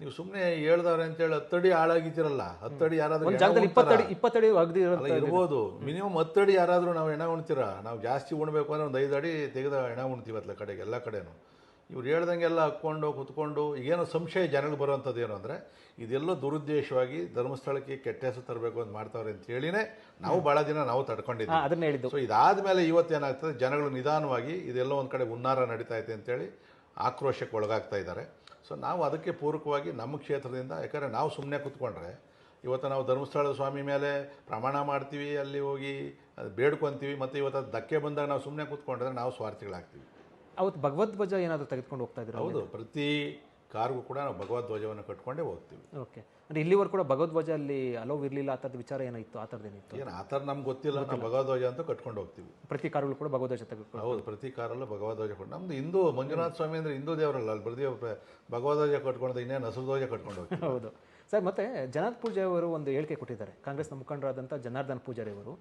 [SPEAKER 2] ನೀವು ಸುಮ್ಮನೆ ಹೇಳ್ದವ್ರೆ ಅಂತ ಹೇಳಿ ಹತ್ತಡಿ ಹಾಳಾಗಿದ್ದೀರಲ್ಲ ಹತ್ತಡಿ ಯಾರಾದ್ರೂ
[SPEAKER 1] ಒಂದು ಜಾಗದಲ್ಲಿ ಇಪ್ಪತ್ತಡಿ ಇಪ್ಪತ್ತಡಿ ಅಗದಿ
[SPEAKER 2] ಇರ್ಬೋದು. ಮಿನಿಮಮ್ ಹತ್ತಡಿ ಯಾರಾದರೂ ನಾವು ಎಣ ಉಣ್ತೀರಾ? ನಾವು ಜಾಸ್ತಿ ಉಣ್ಬೇಕು ಅಂದ್ರೆ ಒಂದು ಐದು ಅಡಿ ತೆಗೆದ ಎಣ ಉಣ್ತೀವಿ ಅತ್ಲ ಕಡೆಗೆ ಎಲ್ಲ ಕಡೆನೂ. ಇವ್ರು ಹೇಳ್ದಂಗೆಲ್ಲ ಹಾಕ್ಕೊಂಡು ಕುತ್ಕೊಂಡು ಏನೋ ಸಂಶಯ ಜನಗಳು ಬರುವಂಥದ್ದು ಏನು ಅಂದರೆ ಇದೆಲ್ಲೋ ದುರುದ್ದೇಶವಾಗಿ ಧರ್ಮಸ್ಥಳಕ್ಕೆ ಕೆಟ್ಟ ಹೆಸರು ತರಬೇಕು ಅಂತ ಮಾಡ್ತಾವ್ರೆ ಅಂತ ಹೇಳಿನೇ ನಾವು ಭಾಳ ದಿನ ನಾವು ತಡ್ಕೊಂಡಿದ್ದೀವಿ.
[SPEAKER 1] ಅದನ್ನ ಹೇಳಿದ್ದು.
[SPEAKER 2] ಸೊ ಇದಾದಮೇಲೆ ಇವತ್ತೇನಾಗ್ತದೆ ಜನಗಳು ನಿಧಾನವಾಗಿ ಇದೆಲ್ಲೋ ಒಂದು ಕಡೆ ಹುನ್ನಾರ ನಡೀತಾ ಇದೆ ಅಂತೇಳಿ ಆಕ್ರೋಶಕ್ಕೆ ಒಳಗಾಗ್ತಾ ಇದ್ದಾರೆ. ಸೊ ನಾವು ಅದಕ್ಕೆ ಪೂರಕವಾಗಿ ನಮ್ಮ ಕ್ಷೇತ್ರದಿಂದ ಯಾಕಂದರೆ ನಾವು ಸುಮ್ಮನೆ ಕೂತ್ಕೊಂಡ್ರೆ ಇವತ್ತು ನಾವು ಧರ್ಮಸ್ಥಳದ ಸ್ವಾಮಿ ಮೇಲೆ ಪ್ರಮಾಣ ಮಾಡ್ತೀವಿ ಅಲ್ಲಿ ಹೋಗಿ ಅದು ಬೇಡ್ಕೊತೀವಿ ಮತ್ತು ಇವತ್ತು ಅದು ಧಕ್ಕೆ ಬಂದಾಗ ನಾವು ಸುಮ್ಮನೆ ಕೂತ್ಕೊಂಡ್ರೆ ನಾವು ಸ್ವಾರ್ಥಿಗಳಾಗ್ತೀವಿ.
[SPEAKER 1] ಅವತ್ತು ಭಗವದ್ವಜ ಏನಾದರೂ ತೆಗೆದುಕೊಂಡು ಹೋಗ್ತಾ ಇದ್ರು
[SPEAKER 2] ಹೌದು ಪ್ರತಿ ಕಾರ್ಗೂ ಕೂಡ ನಾವು ಭಗವದ್ಧ್ವಜವನ್ನು ಕಟ್ಕೊಂಡೇ ಹೋಗ್ತೀವಿ.
[SPEAKER 1] ಓಕೆ. ಅಂದ್ರೆ ಇಲ್ಲಿವರೆಗೂ ಕೂಡ ಭಗವದ್ವಜ ಅಲ್ಲಿ ಅಲೋವ್ ಇರಲಿಲ್ಲ ಆ ಥರದ ವಿಚಾರ ಏನಾಯಿತು ಆ ಥರದ್ದು ಏನಿತ್ತು?
[SPEAKER 2] ಏನು ಆ ಥರ ನಮ್ಗೆ ಗೊತ್ತಿಲ್ಲ ನಾವು ಧ್ವಜ ಅಂತ ಕಟ್ಕೊಂಡು ಹೋಗ್ತೀವಿ.
[SPEAKER 1] ಪ್ರತಿ ಕಾರ್ಗಳು ಕೂಡ ಭಗವದ್ವಜ ತೆಗೆದುಕೊಂಡು
[SPEAKER 2] ಹೌದು ಪ್ರತಿ ಕಾರಲ್ಲೂ ಧ್ವಜ ಕೊಟ್ಟು ನಮ್ದು ಹಿಂದೂ ಮಂಜುನಾಥ ಸ್ವಾಮಿ ಅಂದರೆ ಹಿಂದೂ ದೇವರಲ್ಲ ಅಲ್ಲಿ ಪ್ರತಿ ಭಗವದ್ ಧ್ವಜ ಕಟ್ಕೊಂಡು ಇನ್ನೇನು ಹಸಿರು ಧ್ವಜ ಕಟ್ಕೊಂಡು ಹೋಗ್ತೀವಿ.
[SPEAKER 1] ಹೌದು. ಸರ್ ಮತ್ತೆ ಜನಾರ್ದ್ ಪೂಜಾರಿ ಅವರು ಒಂದು ಹೇಳಿಕೆ ಕೊಟ್ಟಿದ್ದಾರೆ ಕಾಂಗ್ರೆಸ್ನ ಮುಖಂಡರಾದಂಥ ಜನಾರ್ದನ್ ಪೂಜಾರಿ ಅವರು.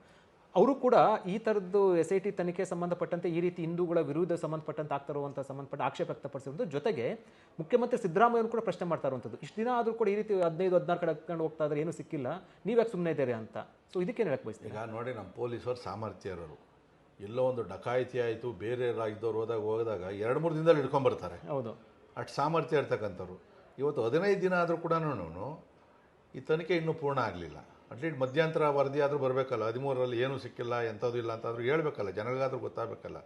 [SPEAKER 1] ಅವರು ಕೂಡ ಈ ಥರದ್ದು ಎಸ್ ಐ ಟಿ ತನಿಖೆ ಸಂಬಂಧಪಟ್ಟಂತೆ ಈ ರೀತಿ ಹಿಂದೂಗಳ ವಿರುದ್ಧ ಸಂಬಂಧಪಟ್ಟಂತೆ ಆಗ್ತಾ ಇರುವಂಥ ಸಂಬಂಧಪಟ್ಟ ಆಕ್ಷೇಪ ವ್ಯಕ್ತಪಡಿಸಿರೋದು ಜೊತೆಗೆ ಮುಖ್ಯಮಂತ್ರಿ ಸಿದ್ದರಾಮಯ್ಯವರು ಕೂಡ ಪ್ರಶ್ನೆ ಮಾಡ್ತಾ ಇರುವಂಥದ್ದು. ಇಷ್ಟು ದಿನ ಆದರೂ ಕೂಡ ಈ ರೀತಿ ಹದಿನೈದು ಹದಿನಾರು ಕಡೆ ಹಾಕೊಂಡು ಹೋಗ್ತಾ ಇದ್ರೆ ಏನೂ ಸಿಕ್ಕಿಲ್ಲ. ನೀವ್ಯಾಕೆ ಸುಮ್ಮನೆ ಇದ್ದೀರಿ ಅಂತ. ಸೊ ಇದಕ್ಕೇನು ಹೇಳಕ್ಕೆ ಬಯಸ್ತೀವಿ
[SPEAKER 2] ಈಗ ನೋಡಿ ನಮ್ಮ ಪೊಲೀಸರು ಸಾಮರ್ಥ್ಯ ಇರೋರು ಎಲ್ಲೋ ಒಂದು ಡಕಾಯಿತಿ ಆಯಿತು ಬೇರೆ ರಾಜ್ಯದವ್ರು ಹೋದಾಗ ಹೋದಾಗ ಎರಡು ಮೂರು ದಿನದಲ್ಲಿ ಹಿಡ್ಕೊಂಬರ್ತಾರೆ
[SPEAKER 1] ಹೌದು.
[SPEAKER 2] ಅಷ್ಟು ಸಾಮರ್ಥ್ಯ ಇರ್ತಕ್ಕಂಥವ್ರು. ಇವತ್ತು ಹದಿನೈದು ದಿನ ಆದರೂ ಕೂಡ ಈ ತನಿಖೆ ಇನ್ನೂ ಪೂರ್ಣ ಆಗಲಿಲ್ಲ. ಅಟ್ಲೀಸ್ಟ್ ಮಧ್ಯಂತರ ವರದಿ ಆದರೂ ಬರಬೇಕಲ್ಲ, ಹದಿಮೂರರಲ್ಲಿ ಏನೂ ಸಿಕ್ಕಿಲ್ಲ, ಎಂಥದ್ದು ಇಲ್ಲ ಅಂತಾದರೂ ಹೇಳ್ಬೇಕಲ್ಲ ಜನಗಳಿಗಾದ್ರೂ ಗೊತ್ತಾಗಬೇಕಲ್ಲ.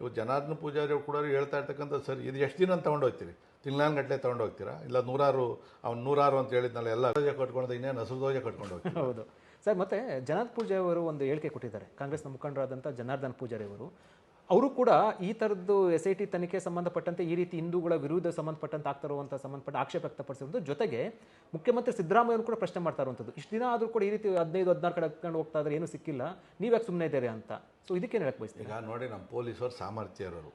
[SPEAKER 2] ಇವತ್ತು ಜನಾರ್ದನ ಪೂಜಾರಿ ಕೂಡ ಹೇಳ್ತಾ ಇರ್ತಕ್ಕಂಥ ಸರ್, ಇದು ಎಷ್ಟು ದಿನ ತೊಗೊಂಡೋಗ್ತೀರಿ ತಿಂಗಳಾನ್ಗಟ್ಟಲೆ ತೊಗೊಂಡೋಗ್ತೀರಾ ಇಲ್ಲ ನೂರಾರು, ಅವ್ನು ನೂರಾರು ಅಂತ ಹೇಳಿದ್ನಲ್ಲ, ಎಲ್ಲ ಧ್ವಜ ಕಟ್ಕೊಂಡು ಇನ್ನೇನು ಹಸಿರು ಧ್ವಜ ಕಟ್ಕೊಂಡು ಹೋಗ್ತೀವಿ
[SPEAKER 1] ಹೌದು. ಸರ್, ಮತ್ತೆ ಜನಾರ್ದ ಪೂಜಾರಿ ಅವರು ಒಂದು ಹೇಳಿಕೆ ಕೊಟ್ಟಿದ್ದಾರೆ. ಕಾಂಗ್ರೆಸ್ನ ಮುಖಂಡರಾದಂಥ ಜನಾರ್ದನ್ ಪೂಜಾರಿ ಅವರು. ಅವರು ಕೂಡ ಈ ಥರದ್ದು ಎಸ್ ಐ ಟಿ ತನಿಖೆ ಸಂಬಂಧಪಟ್ಟಂತೆ ಈ ರೀತಿ ಹಿಂದೂಗಳ ವಿರುದ್ಧ ಸಂಬಂಧಪಟ್ಟಂತೆ ಆಗ್ತಾ ಇರುವಂಥ ಸಂಬಂಧಪಟ್ಟ ಆಕ್ಷೇಪ ವ್ಯಕ್ತಪಡಿಸಿರೋದು ಜೊತೆಗೆ ಮುಖ್ಯಮಂತ್ರಿ ಸಿದ್ದರಾಮಯ್ಯವರು ಕೂಡ ಪ್ರಶ್ನೆ ಮಾಡ್ತಾ ಇರುವಂಥದ್ದು. ಇಷ್ಟು ದಿನ ಆದರೂ ಕೂಡ ಈ ರೀತಿ ಹದಿನೈದು ಹದಿನಾರು ಕಡೆ ಹಾಕೊಂಡು ಹೋಗ್ತಾ ಇದ್ರೆ ಏನೂ ಸಿಕ್ಕಿಲ್ಲ. ನೀವ್ಯಾಕೆ ಸುಮ್ಮನೆ ಇದ್ದೀರಿ ಅಂತ. ಸೊ ಇದಕ್ಕೇನು ಹೇಳಕ್ಕೆ ಬಯಸ್ತೀವಿ
[SPEAKER 2] ಈಗ ನೋಡಿ ನಮ್ಮ ಪೊಲೀಸರು ಸಾಮರ್ಥ್ಯ ಇರೋರು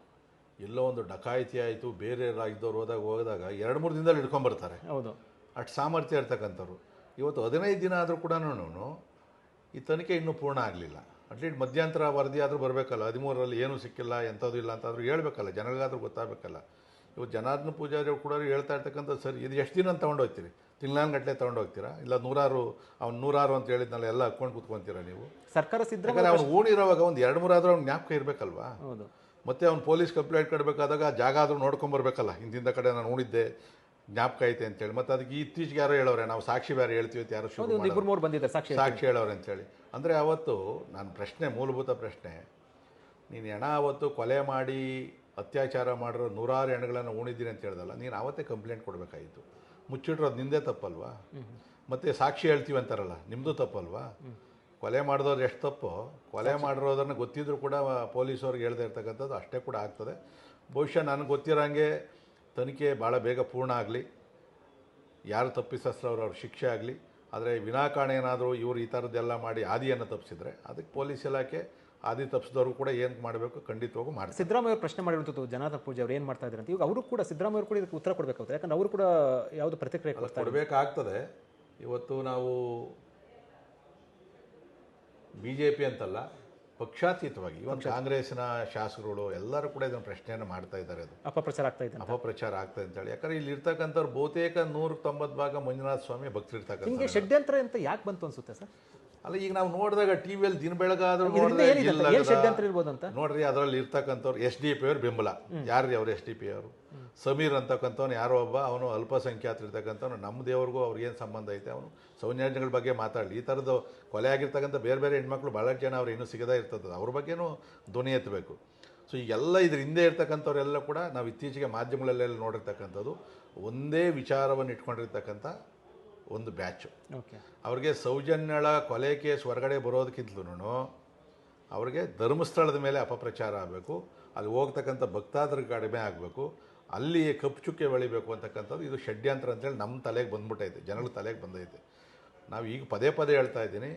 [SPEAKER 2] ಎಲ್ಲೋ ಒಂದು ಡಕಾಯಿತಿ ಆಯಿತು ಬೇರೆ ರಾಜ್ಯದವ್ರು ಹೋದಾಗ ಹೋದಾಗ ಎರಡು ಮೂರು ದಿನದಲ್ಲಿ ಹಿಡ್ಕೊಂಬರ್ತಾರೆ
[SPEAKER 1] ಹೌದು.
[SPEAKER 2] ಅಷ್ಟು ಸಾಮರ್ಥ್ಯ ಇರ್ತಕ್ಕಂಥವ್ರು. ಇವತ್ತು ಹದಿನೈದು ದಿನ ಆದರೂ ಕೂಡ ಈ ತನಿಖೆ ಇನ್ನೂ ಪೂರ್ಣ ಆಗಲಿಲ್ಲ. ಅಟ್ಲೀಸ್ಟ್ ಮಧ್ಯಂತರ ವರದಿ ಆದರೂ ಬರಬೇಕಲ್ಲ ಹದಿಮೂರರಲ್ಲಿ ಏನೂ ಸಿಕ್ಕಿಲ್ಲ ಎಂಥದ್ದು ಇಲ್ಲ ಅಂತಾದರೂ ಹೇಳಬೇಕಲ್ಲ ಜನಗಳಿಗಾದ್ರೂ ಗೊತ್ತಾಗಬೇಕಲ್ಲ. ಇವತ್ತು ಜನಾರ್ದನ ಪೂಜಾರಿ ಅವ್ರು ಕೂಡ ಹೇಳ್ತಾ ಇರ್ತಕ್ಕಂಥ ಸರಿ ಇದು ಎಷ್ಟು ದಿನ ತೊಗೊಂಡೋಗ್ತೀರಿ? ತಿಂಗಳಾನ್ಗಟ್ಟಲೆ ತೊಗೊಂಡೋಗ್ತೀರಾ? ಇಲ್ಲ ನೂರಾರು ಅವ್ನು ನೂರಾರು ಅಂತ ಹೇಳಿದ್ನಲ್ಲ ಎಲ್ಲ ಹಾಕೊಂಡು ಕೂತ್ಕೊಂತೀರಾ ನೀವು?
[SPEAKER 1] ಸರ್ಕಾರ
[SPEAKER 2] ಸಿದ್ಧ ಅವ್ನು ಓಣಿರೋವಾಗ ಒಂದು ಎರಡು ಮೂರಾದರೂ ಅವ್ನು ಜ್ಞಾಪಕ ಇರಬೇಕಲ್ವಾ?
[SPEAKER 1] ಹೌದು.
[SPEAKER 2] ಮತ್ತೆ ಅವ್ನು ಪೊಲೀಸ್ ಕಂಪ್ಲೇಂಟ್ ಕಡಬೇಕಾದಾಗ ಆ ಜಾಗ ಆದರೂ ನೋಡ್ಕೊಂಬರ್ಬೇಕಲ್ಲ ಹಿಂದಿಂದ ಕಡೆ ನಾನು ನೋಡಿದ್ದೆ ಜ್ಞಾಪಕ ಐತೆ ಅಂತೇಳಿ. ಮತ್ತೆ ಅದಕ್ಕೆ ಇತ್ತೀಚೆಗೆ ಯಾರೋ ಹೇಳೋರೆ ನಾವು ಸಾಕ್ಷಿ ಬೇರೆ ಹೇಳ್ತೀವಿ ಅಂತ ಯಾರೋ ಶುರು
[SPEAKER 1] ಒಂದು. ಇಬ್ಬರು ಮೂರು ಬಂದಿದ್ದಾರೆ ಸಾಕ್ಷಿ
[SPEAKER 2] ಸಾಕ್ಷಿ ಹೇಳೋರು ಅಂತೇಳಿ. ಅಂದರೆ ಅವತ್ತು ನಾನು ಪ್ರಶ್ನೆ ಮೂಲಭೂತ ಪ್ರಶ್ನೆ ನೀನು ಹೆಣ ಅವತ್ತು ಕೊಲೆ ಮಾಡಿ ಅತ್ಯಾಚಾರ ಮಾಡಿರೋ ನೂರಾರು ಹೆಣ್ಗಳನ್ನು ಉಣಿದ್ದೀನಿ ಅಂತ ಹೇಳ್ದಲ್ಲ ನೀನು ಅವತ್ತೇ ಕಂಪ್ಲೇಂಟ್ ಕೊಡಬೇಕಾಗಿತ್ತು. ಮುಚ್ಚಿಟ್ರೋದು ನಿಂದೇ ತಪ್ಪಲ್ವಾ? ಮತ್ತು ಸಾಕ್ಷಿ ಹೇಳ್ತೀವಿ ಅಂತಾರಲ್ಲ ನಿಮ್ಮದು ತಪ್ಪಲ್ವಾ? ಕೊಲೆ ಮಾಡಿದವ್ರು ಎಷ್ಟು ತಪ್ಪು? ಕೊಲೆ ಮಾಡಿರೋದನ್ನು ಗೊತ್ತಿದ್ರು ಕೂಡ ಪೊಲೀಸವ್ರಿಗೆ ಹೇಳ್ದೆ ಇರ್ತಕ್ಕಂಥದ್ದು ಅಷ್ಟೇ ಕೂಡ ಆಗ್ತದೆ. ಬಹುಶಃ ನನಗೆ ಗೊತ್ತಿರೋಂಗೆ ತನಿಖೆ ಭಾಳ ಬೇಗ ಪೂರ್ಣ ಆಗಲಿ. ಯಾರು ತಪ್ಪಿಸಸ್ರವ್ರು ಅವ್ರ ಶಿಕ್ಷೆ ಆಗಲಿ. ಆದರೆ ವಿನಾಕಾರಣ ಏನಾದರೂ ಇವರು ಈ ಥರದ್ದೆಲ್ಲ ಮಾಡಿ ಆದಿಯನ್ನು ತಪ್ಪಿಸಿದ್ರೆ ಅದಕ್ಕೆ ಪೊಲೀಸ್ ಇಲಾಖೆ ಆದಿ ತಪ್ಪಿಸಿದವರು ಕೂಡ ಏನು ಮಾಡಬೇಕು ಖಂಡಿತವಾಗೂ ಮಾಡಿ
[SPEAKER 1] ಸಿದ್ದರಾಮಯ್ಯ ಅವರು ಪ್ರಶ್ನೆ ಮಾಡಿರುವಂಥದ್ದು ಜನಾರ್ದನ ಪೂಜೆ ಅವ್ರು ಏನು ಮಾಡ್ತಾ ಇದ್ದಾರೆ ಅಂತ ಇವಾಗ ಅವರು ಕೂಡ ಸಿದ್ದರಾಮಯ್ಯ ಕೂಡ ಇದಕ್ಕೆ ಉತ್ತರ ಕೊಡಬೇಕಾಗುತ್ತೆ. ಯಾಕಂದ್ರೆ ಅವರು ಕೂಡ ಯಾವುದು ಪ್ರತಿಕ್ರಿಯೆ
[SPEAKER 2] ಕೊಡಬೇಕಾಗ್ತದೆ. ಇವತ್ತು ನಾವು ಬಿ ಜೆ ಪಿ ಅಂತಲ್ಲ ಪಕ್ಷಾತೀತವಾಗಿ ಇವನ್ ಕಾಂಗ್ರೆಸ್ನ ಶಾಸಕರುಗಳು ಎಲ್ಲರೂ ಕೂಡ ಇದನ್ನು ಪ್ರಶ್ನೆಯನ್ನು ಮಾಡ್ತಾ ಇದ್ದಾರೆ ಅದು.
[SPEAKER 1] ಅಪಪ್ರಚಾರ ಆಗ್ತಾ ಇದೆ
[SPEAKER 2] ಅಪಪ್ರಚಾರ ಆಗ್ತದೆ ಅಂತೇಳಿ. ಯಾಕಂದ್ರೆ ಇಲ್ಲಿ ಇರ್ತಕ್ಕಂಥವ್ರು ಬಹುತೇಕ ನೂರ ತೊಂಬತ್ತು ಭಾಗ ಮಂಜುನಾಥ ಸ್ವಾಮಿ ಭಕ್ತರಿರ್ತಕ್ಕಂಥ
[SPEAKER 1] ನಿಮಗೆ ಷಡ್ಯಂತ್ರ ಅಂತ ಯಾಕೆ ಬಂತು ಅನ್ಸುತ್ತೆ ಸರ್?
[SPEAKER 2] ಅಲ್ಲ ಈಗ ನಾವು ನೋಡಿದಾಗ ಟಿ ವಿಯಲ್ಲಿ ದಿನ ಬೆಳಗಾದ್ರೂ ನೋಡಿದ್ರೆ
[SPEAKER 1] ಅಂತ? ಅಂತ?
[SPEAKER 2] ನೋಡ್ರಿ ಅದರಲ್ಲಿ ಇರ್ತಕ್ಕಂಥವ್ರು ಎಸ್ ಡಿ ಪಿ ಅವ್ರ ಬೆಂಬಲ. ಯಾರ್ರಿ ಅವ್ರು ಎಸ್ ಡಿ ಪಿ ಅವರು? ಸಮೀರ್ ಅಂತಕ್ಕಂಥವ್ನು ಯಾರೋ ಒಬ್ಬ ಅವನು ಅಲ್ಪಸಂಖ್ಯಾತರಿರ್ತಕ್ಕಂಥವ್ನು ನಮ್ಮ ದೇವ್ರಿಗೂ ಅವ್ರಿಗೇನು ಸಂಬಂಧ ಐತೆ? ಅವನು ಸೌಜನ್ಯಗಳ ಬಗ್ಗೆ ಮಾತಾಡಲಿ. ಈ ಥರದ್ದು ಕೊಲೆ ಆಗಿರ್ತಕ್ಕಂಥ ಬೇರೆ ಬೇರೆ ಹೆಣ್ಮಕ್ಳು ಭಾಳಷ್ಟು ಜನ ಅವ್ರು ಇನ್ನೂ ಸಿಗದೇ ಇರ್ತದೆ ಅವ್ರ ಬಗ್ಗೆನೂ ಧ್ವನಿ ಎತ್ತಬೇಕು. ಸೊ ಎಲ್ಲ ಇದ್ರ ಹಿಂದೆ ಇರ್ತಕ್ಕಂಥವ್ರೆಲ್ಲ ಕೂಡ ನಾವು ಇತ್ತೀಚೆಗೆ ಮಾಧ್ಯಮಗಳಲ್ಲೆಲ್ಲ ನೋಡಿರ್ತಕ್ಕಂಥದ್ದು ಒಂದೇ ವಿಚಾರವನ್ನು ಇಟ್ಕೊಂಡಿರ್ತಕ್ಕಂಥ ಒಂದು ಬ್ಯಾಚು.
[SPEAKER 1] ಓಕೆ.
[SPEAKER 2] ಅವ್ರಿಗೆ ಸೌಜನ್ಯಳ ಕೊಲೆ ಕೇಸ್ ಹೊರಗಡೆ ಬರೋದಕ್ಕಿಂತಲೂ ಅವ್ರಿಗೆ ಧರ್ಮಸ್ಥಳದ ಮೇಲೆ ಅಪಪ್ರಚಾರ ಆಗಬೇಕು. ಅಲ್ಲಿ ಹೋಗ್ತಕ್ಕಂಥ ಭಕ್ತಾದ್ರ ಕಡಿಮೆ ಆಗಬೇಕು. ಅಲ್ಲಿ ಕಪ್ಪು ಚುಕ್ಕೆ ಬೆಳಿಬೇಕು ಅಂತಕ್ಕಂಥದ್ದು ಇದು ಷಡ್ಯಂತ್ರ ಅಂತೇಳಿ ನಮ್ಮ ತಲೆಗೆ ಬಂದ್ಬಿಟ್ಟೈತೆ ಜನಗಳ ತಲೆಗೆ ಬಂದೈತೆ. ನಾವು ಈಗ ಪದೇ ಪದೇ ಹೇಳ್ತಾ ಇದ್ದೀನಿ,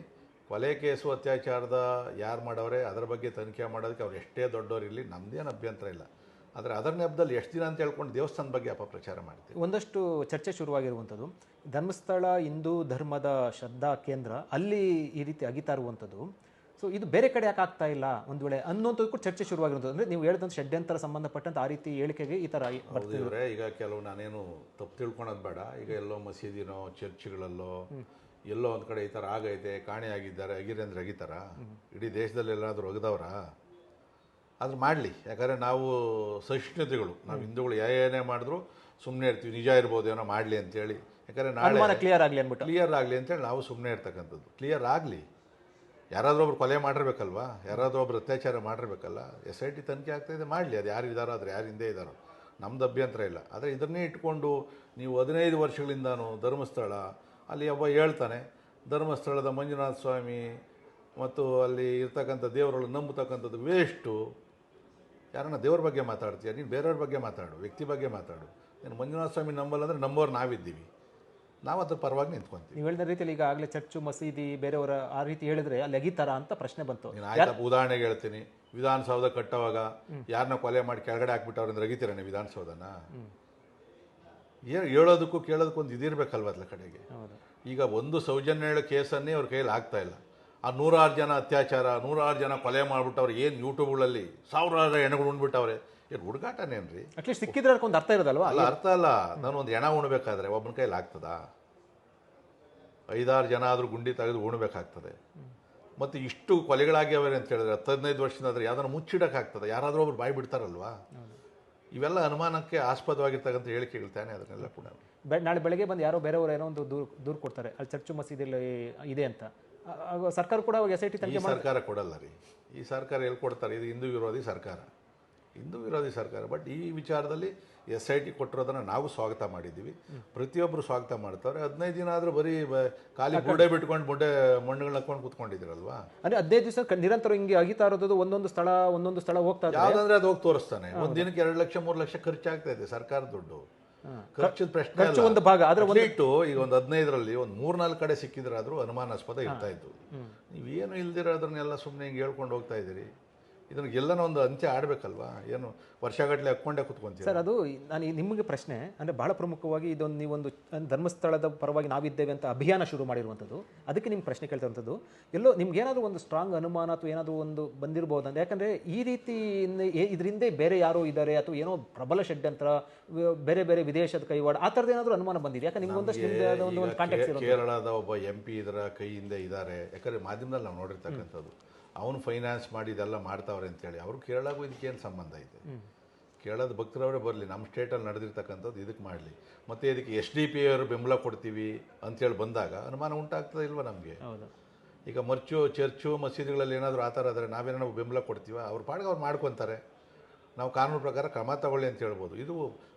[SPEAKER 2] ಕೊಲೆ ಕೇಸು ಅತ್ಯಾಚಾರದ ಯಾರು ಮಾಡೋರೆ, ಅದರ ಬಗ್ಗೆ ತನಿಖೆ ಮಾಡೋದಕ್ಕೆ ಅವ್ರು ಎಷ್ಟೇ ದೊಡ್ಡವ್ರು ಇರಲಿ ನಮ್ಮದೇನು ಅಭ್ಯಂತರ ಇಲ್ಲ. ಆದರೆ ಅದರ ನೆಪದಲ್ಲಿ ಎಷ್ಟು ದಿನ ಅಂತ ಹೇಳ್ಕೊಂಡು ದೇವಸ್ಥಾನದ ಬಗ್ಗೆ ಅಪಪ್ರಚಾರ ಮಾಡ್ತೀವಿ.
[SPEAKER 1] ಒಂದಷ್ಟು ಚರ್ಚೆ ಶುರುವಾಗಿರುವಂಥದ್ದು, ಧರ್ಮಸ್ಥಳ ಹಿಂದೂ ಧರ್ಮದ ಶ್ರದ್ಧಾ ಕೇಂದ್ರ ಅಲ್ಲಿ ಈ ರೀತಿ ಅಗಿತಾ ಇರುವಂಥದ್ದು ಸೊ ಇದು ಬೇರೆ ಕಡೆ ಯಾಕೆ ಆಗ್ತಾ ಇಲ್ಲ? ಒಂದು ವೇಳೆ ಅನ್ನೋಂಥದ್ದು ಕೂಡ ಚರ್ಚೆ ಶುರುವಾಗಿರೋದು. ಅಂದರೆ ನೀವು ಹೇಳಿದಂಥ ಷಡ್ಯಂತರ ಸಂಬಂಧಪಟ್ಟಂತ ಆ ರೀತಿ ಹೇಳಿಕೆಗೆ ಈ ಥರ
[SPEAKER 2] ಇವ್ರೆ ಈಗ ಕೆಲವು ನಾನೇನು ತಪ್ಪು ತಿಳ್ಕೊಳೋದು ಬೇಡ. ಈಗ ಎಲ್ಲೋ ಮಸೀದಿನೋ ಚರ್ಚ್ಗಳಲ್ಲೋ ಎಲ್ಲೋ ಒಂದು ಕಡೆ ಈ ಥರ ಆಗೈತೆ ಕಾಣೆ ಆಗಿದ್ದಾರೆ ಅಗಿರಿ ಅಂದ್ರೆ ಅಗಿತಾರ ಇಡೀ ದೇಶದಲ್ಲಿ ಎಲ್ಲಾದರೂ ಒಗೆದವ್ರ? ಆದ್ರೆ ಮಾಡಲಿ. ಯಾಕಂದರೆ ನಾವು ಸಹಿಷ್ಣುತೆಗಳು. ನಾವು ಹಿಂದೂಗಳು ಏನೇ ಮಾಡಿದ್ರು ಸುಮ್ಮನೆ ಇರ್ತೀವಿ. ನಿಜ ಇರ್ಬೋದು ಏನೋ ಮಾಡಲಿ ಅಂತೇಳಿ. ಯಾಕಂದರೆ ನಾಳೆ
[SPEAKER 1] ಕ್ಲಿಯರ್ ಆಗಲಿ ಅಂದ್ಬಿಟ್ಟು.
[SPEAKER 2] ಕ್ಲಿಯರ್ ಆಗಲಿ ಅಂತೇಳಿ ನಾವು ಸುಮ್ಮನೆ ಇರ್ತಕ್ಕಂಥದ್ದು. ಕ್ಲಿಯರ್ ಆಗಲಿ. ಯಾರಾದರೂ ಒಬ್ರು ಕೊಲೆ ಮಾಡಿರ್ಬೇಕಲ್ವಾ? ಯಾರಾದರೂ ಒಬ್ರು ಅತ್ಯಾಚಾರ ಮಾಡಿರ್ಬೇಕಲ್ಲ? ಎಸ್ ಐ ಟಿ ತನಿಖೆ ಆಗ್ತಾಯಿದೆ ಮಾಡಲಿ. ಅದು ಯಾರು ಇದ್ದಾರೋ ಆದರೆ ಯಾರು ಹಿಂದೆ ಇದ್ದಾರೋ ನಮ್ದು ಅಭ್ಯಂತರ ಇಲ್ಲ. ಆದರೆ ಇದನ್ನೇ ಇಟ್ಕೊಂಡು ನೀವು ಹದಿನೈದು ವರ್ಷಗಳಿಂದಾನು ಧರ್ಮಸ್ಥಳ, ಅಲ್ಲಿ ಒಬ್ಬ ಹೇಳ್ತಾನೆ, ಧರ್ಮಸ್ಥಳದ ಮಂಜುನಾಥ ಸ್ವಾಮಿ ಮತ್ತು ಅಲ್ಲಿ ಇರ್ತಕ್ಕಂಥ ದೇವರುಗಳು ನಂಬತಕ್ಕಂಥದ್ದು ವೇಸ್ಟು. ಯಾರನ್ನ ದೇವ್ರ ಬಗ್ಗೆ ಮಾತಾಡ್ತೀಯ? ನೀನು ಬೇರೆಯವ್ರ ಬಗ್ಗೆ ಮಾತಾಡು, ವ್ಯಕ್ತಿ ಬಗ್ಗೆ ಮಾತಾಡು. ನೀನು ಮಂಜುನಾಥ ಸ್ವಾಮಿ ನಂಬಲ್ಲ ಅಂದರೆ ನಂಬೋರು ನಾವಿದ್ದೀವಿ. ನಾವು ಅದ್ರ ಪರವಾಗಿ ನಿಂತ್ಕೊಂತೀವಿ.
[SPEAKER 1] ನೀವು ಹೇಳಿದ ರೀತಿಯಲ್ಲಿ ಈಗ ಆಗಲೇ ಚರ್ಚು ಮಸೀದಿ ಬೇರೆಯವರ ಆ ರೀತಿ ಹೇಳಿದ್ರೆ ಅಲ್ಲಿ ಅಗಿತಾರ ಅಂತ ಪ್ರಶ್ನೆ ಬಂತು.
[SPEAKER 2] ನೀನು ಆಯ್ತಪ್ಪ ಉದಾಹರಣೆಗೆ ಹೇಳ್ತೀನಿ. ವಿಧಾನಸೌಧ ಕಟ್ಟುವಾಗ ಯಾರನ್ನ ಕೊಲೆ ಮಾಡಿ ಕೆಳಗಡೆ ಹಾಕ್ಬಿಟ್ಟವ್ರು ಅಂದ್ರೆ ರಗಿತೀರ ನೀವು ವಿಧಾನಸೌಧನ? ಏನು ಹೇಳೋದಕ್ಕೂ ಕೇಳೋದಕ್ಕೂ ಒಂದು ಇದಿರ್ಬೇಕಲ್ವ ಅದ್ರ ಕಡೆಗೆ? ಈಗ ಒಂದು ಸೌಜನ್ಯ ಕೇಸನ್ನೇ ಅವ್ರ ಕೈಯಲ್ಲಿ ಆಗ್ತಾ ಇಲ್ಲ. ಆ ನೂರಾರು ಜನ ಅತ್ಯಾಚಾರ ನೂರಾರು ಜನ ಕೊಲೆ ಮಾಡ್ಬಿಟ್ಟವ್ರು ಏನು ಯೂಟ್ಯೂಬ್ಗಳಲ್ಲಿ ಸಾವಿರಾರು ಹೆಣಗಳು ಉಣ್ಬಿಟ್ಟವ್ರೆ. ಏನು ಹುಡುಗಾಟನೇನ್ರಿ
[SPEAKER 1] ಅಟ್ಲೀಸ್ಟ್ ಸಿಕ್ಕಿದ್ರೆ ಅದಕ್ಕೊಂದು ಅರ್ಥ ಇರೋದಲ್ವಾ?
[SPEAKER 2] ಅಲ್ಲ ಅರ್ಥ ಅಲ್ಲ. ನಾನು ಒಂದು ಹೆಣ ಉಣ್ಬೇಕಾದ್ರೆ ಒಬ್ಬನ ಕೈಲಿ ಆಗ್ತದಾ? ಐದಾರು ಜನ ಆದರೂ ಗುಂಡಿ ತೆಗೆದು ಉಣ್ಬೇಕಾಗ್ತದೆ. ಮತ್ತು ಇಷ್ಟು ಕೊಲೆಗಳಾಗ್ಯಾವೆ ಅಂತ ಹೇಳಿದ್ರೆ ಹತ್ತು ಹದಿನೈದು ವರ್ಷದಿಂದ ಆದರೆ ಯಾವ್ದಾರು ಮುಚ್ಚಿಡೋಕ್ಕಾಗ್ತದೆ? ಯಾರಾದರೂ ಒಬ್ರು ಬಾಯಿ ಬಿಡ್ತಾರಲ್ವಾ? ಇವೆಲ್ಲ ಅನುಮಾನಕ್ಕೆ ಆಸ್ಪದವಾಗಿರ್ತಕ್ಕಂಥ ಹೇಳಿಕೆಗಳು ತಾನೇ ಅದನ್ನೆಲ್ಲ ಕೂಡ.
[SPEAKER 1] ಬೆ- ನಾಳೆ ಬೆಳಗ್ಗೆ ಬಂದು ಯಾರೋ ಬೇರೆಯವರು ಏನೋ ಒಂದು ದೂರು ದೂರು ಕೊಡ್ತಾರೆ. ಅಲ್ಲಿ ಚರ್ಚು ಮಸೀದಿಯಲ್ಲಿ ಇದೆ ಅಂತ. ಸರ್ಕಾರ ಕೂಡ ಎಸ್ ಐ ಟಿ ತನಿಖೆ
[SPEAKER 2] ಸರ್ಕಾರ ಕೊಡಲ್ಲ ರೀ. ಈ ಸರ್ಕಾರ ಎಲ್ಲಿ ಕೊಡ್ತಾರೆ? ಇದು ಹಿಂದೂ ವಿರೋಧಿ ಸರ್ಕಾರ. ಹಿಂದೂ ವಿರೋಧಿ ಸರ್ಕಾರ ಬಟ್ ಈ ವಿಚಾರದಲ್ಲಿ ಎಸ್ ಐ ಟಿ ಕೊಟ್ಟಿರೋದನ್ನು ನಾವು ಸ್ವಾಗತ ಮಾಡಿದ್ದೀವಿ. ಪ್ರತಿಯೊಬ್ಬರು ಸ್ವಾಗತ ಮಾಡ್ತಾರೆ. ಹದಿನೈದು ದಿನ ಆದರೂ ಬರೀ ಖಾಲಿ ಬುಡ್ಡೆ ಬಿಟ್ಕೊಂಡು ಬುಡ್ಡೆ ಮಣ್ಣುಗಳನ್ನ ಹಾಕೊಂಡು ಕೂತ್ಕೊಂಡಿದ್ದೀರಲ್ವಾ?
[SPEAKER 1] ಅಂದರೆ ಹದಿನೈದು ದಿವಸ ನಿರಂತರ ಹಿಂಗೆ ಅಗಿತಾ ಇರೋದು ಒಂದೊಂದು ಸ್ಥಳ ಒಂದೊಂದು ಸ್ಥಳ ಹೋಗ್ತಾ ಇದೆ
[SPEAKER 2] ಯಾವ್ದಂದ್ರೆ ಅದು ಹೋಗಿ ತೋರಿಸ್ತಾನೆ. ಒಂದು ದಿನಕ್ಕೆ ಎರಡು ಲಕ್ಷ ಮೂರು ಲಕ್ಷ ಖರ್ಚಾಗ್ತಾ ಇದೆ ಸರ್ಕಾರ ದುಡ್ಡು. ಖರ್ಚದ ಪ್ರಶ್ನೆ
[SPEAKER 1] ಒಂದು ಭಾಗ ಆದ್ರೆ ಒಂದು
[SPEAKER 2] ಇಟ್ಟು ಈಗ ಒಂದು ಹದಿನೈದರಲ್ಲಿ ಒಂದು ಮೂರ್ನಾಲ್ಕು ಕಡೆ ಸಿಕ್ಕಿದ್ರಾದ್ರೂ ಅನುಮಾನಾಸ್ಪದ ಇರ್ತಾ ಇತ್ತು. ನೀವೇನು ಇಲ್ದಿರೋದ್ರನ್ನೆಲ್ಲ ಸುಮ್ಮನೆ ಹಿಂಗೆ ಹೇಳ್ಕೊಂಡು ಹೋಗ್ತಾ ಇದ್ದೀರಿ? ಇದನ್ನ ಎಲ್ಲನೋ ಒಂದು ಅಂತ್ಯ ಆಡಬೇಕಲ್ವಾ? ಏನು ವರ್ಷಗಟ್ಟಲೆ ಹಾಕ್ಕೊಂಡೇ ಕುತ್ಕೊಂತೀವಿ
[SPEAKER 1] ಸರ್ ಅದು ನಾನು ಈ- ನಿಮಗೆ ಪ್ರಶ್ನೆ ಅಂದರೆ ಭಾಳ ಪ್ರಮುಖವಾಗಿ ಇದೊಂದು ನೀವೊಂದು ಧರ್ಮಸ್ಥಳದ ಪರವಾಗಿ ನಾವಿದ್ದೇವೆ ಅಂತ ಅಭಿಯಾನ ಶುರು ಮಾಡಿರುವಂಥದ್ದು ಅದಕ್ಕೆ ನಿಮ್ಗೆ ಪ್ರಶ್ನೆ ಕೇಳ್ತಿರುವಂಥದ್ದು ಎಲ್ಲೋ ನಿಮ್ಗೆ ಏನಾದರೂ ಒಂದು ಸ್ಟ್ರಾಂಗ್ ಅನುಮಾನ ಅಥವಾ ಏನಾದರೂ ಒಂದು ಬಂದಿರಬಹುದು ಅಂತ ಯಾಕಂದರೆ ಈ ರೀತಿ ಇದರಿಂದ ಬೇರೆ ಯಾರೋ ಇದ್ದಾರೆ ಅಥವಾ ಏನೋ ಪ್ರಬಲ ಷಡ್ಯಂತ್ರ ಅಂತ ಬೇರೆ ಬೇರೆ ವಿದೇಶದ ಕೈವಾಡ ಆ ಥರದ್ದು ಏನಾದರೂ ಅನುಮಾನ ಬಂದಿದೆ ಯಾಕಂದ್ರೆ ನಿಮ್ಗೆ ಒಂದಷ್ಟು ಒಂದು ಒಂದು ಕಾಂಟ್ಯಾಕ್ಟ್ ಇರೋದು.
[SPEAKER 2] ಕೇರಳದ ಒಬ್ಬ ಎಂ ಪಿ ಇದರ ಕೈಯಿಂದ ಇದ್ದಾರೆ. ಯಾಕಂದ್ರೆ ಮಾಧ್ಯಮದಲ್ಲಿ ನಾವು ನೋಡಿರ್ತಕ್ಕಂಥದ್ದು. ಅವನು ಫೈನಾನ್ಸ್ ಮಾಡಿ ಇದೆಲ್ಲ ಮಾಡ್ತಾವ್ರೆ ಅಂತೇಳಿ. ಅವರು ಕೇರಳಗೂ ಇದಕ್ಕೇನು ಸಂಬಂಧ ಐತೆ? ಕೇರಳದ ಭಕ್ತರವರೇ ಬರಲಿ ನಮ್ಮ ಸ್ಟೇಟಲ್ಲಿ ನಡೆದಿರ್ತಕ್ಕಂಥದ್ದು ಇದಕ್ಕೆ ಮಾಡಲಿ. ಮತ್ತು ಇದಕ್ಕೆ ಎಸ್ ಡಿ ಪಿ ಅವರು ಬೆಂಬಲ ಕೊಡ್ತೀವಿ ಅಂತೇಳಿ ಬಂದಾಗ ಅನುಮಾನ ಉಂಟಾಗ್ತದೆ ಇಲ್ವಾ ನಮಗೆ? ಈಗ ಮರ್ಚು ಚರ್ಚು ಮಸೀದಿಗಳಲ್ಲಿ ಏನಾದರೂ ಆ ಥರ ಆದರೆ ನಾವೇನಾದ್ರು ಬೆಂಬಲ ಕೊಡ್ತೀವ? ಅವ್ರ ಪಾಡಿಗೆ ಅವ್ರು ಮಾಡ್ಕೊತಾರೆ. ನಾವು ಕಾನೂನು ಪ್ರಕಾರ ಕ್ರಮ ತಗೊಳ್ಳಿ ಅಂತ ಹೇಳ್ಬೋದು. ಇದು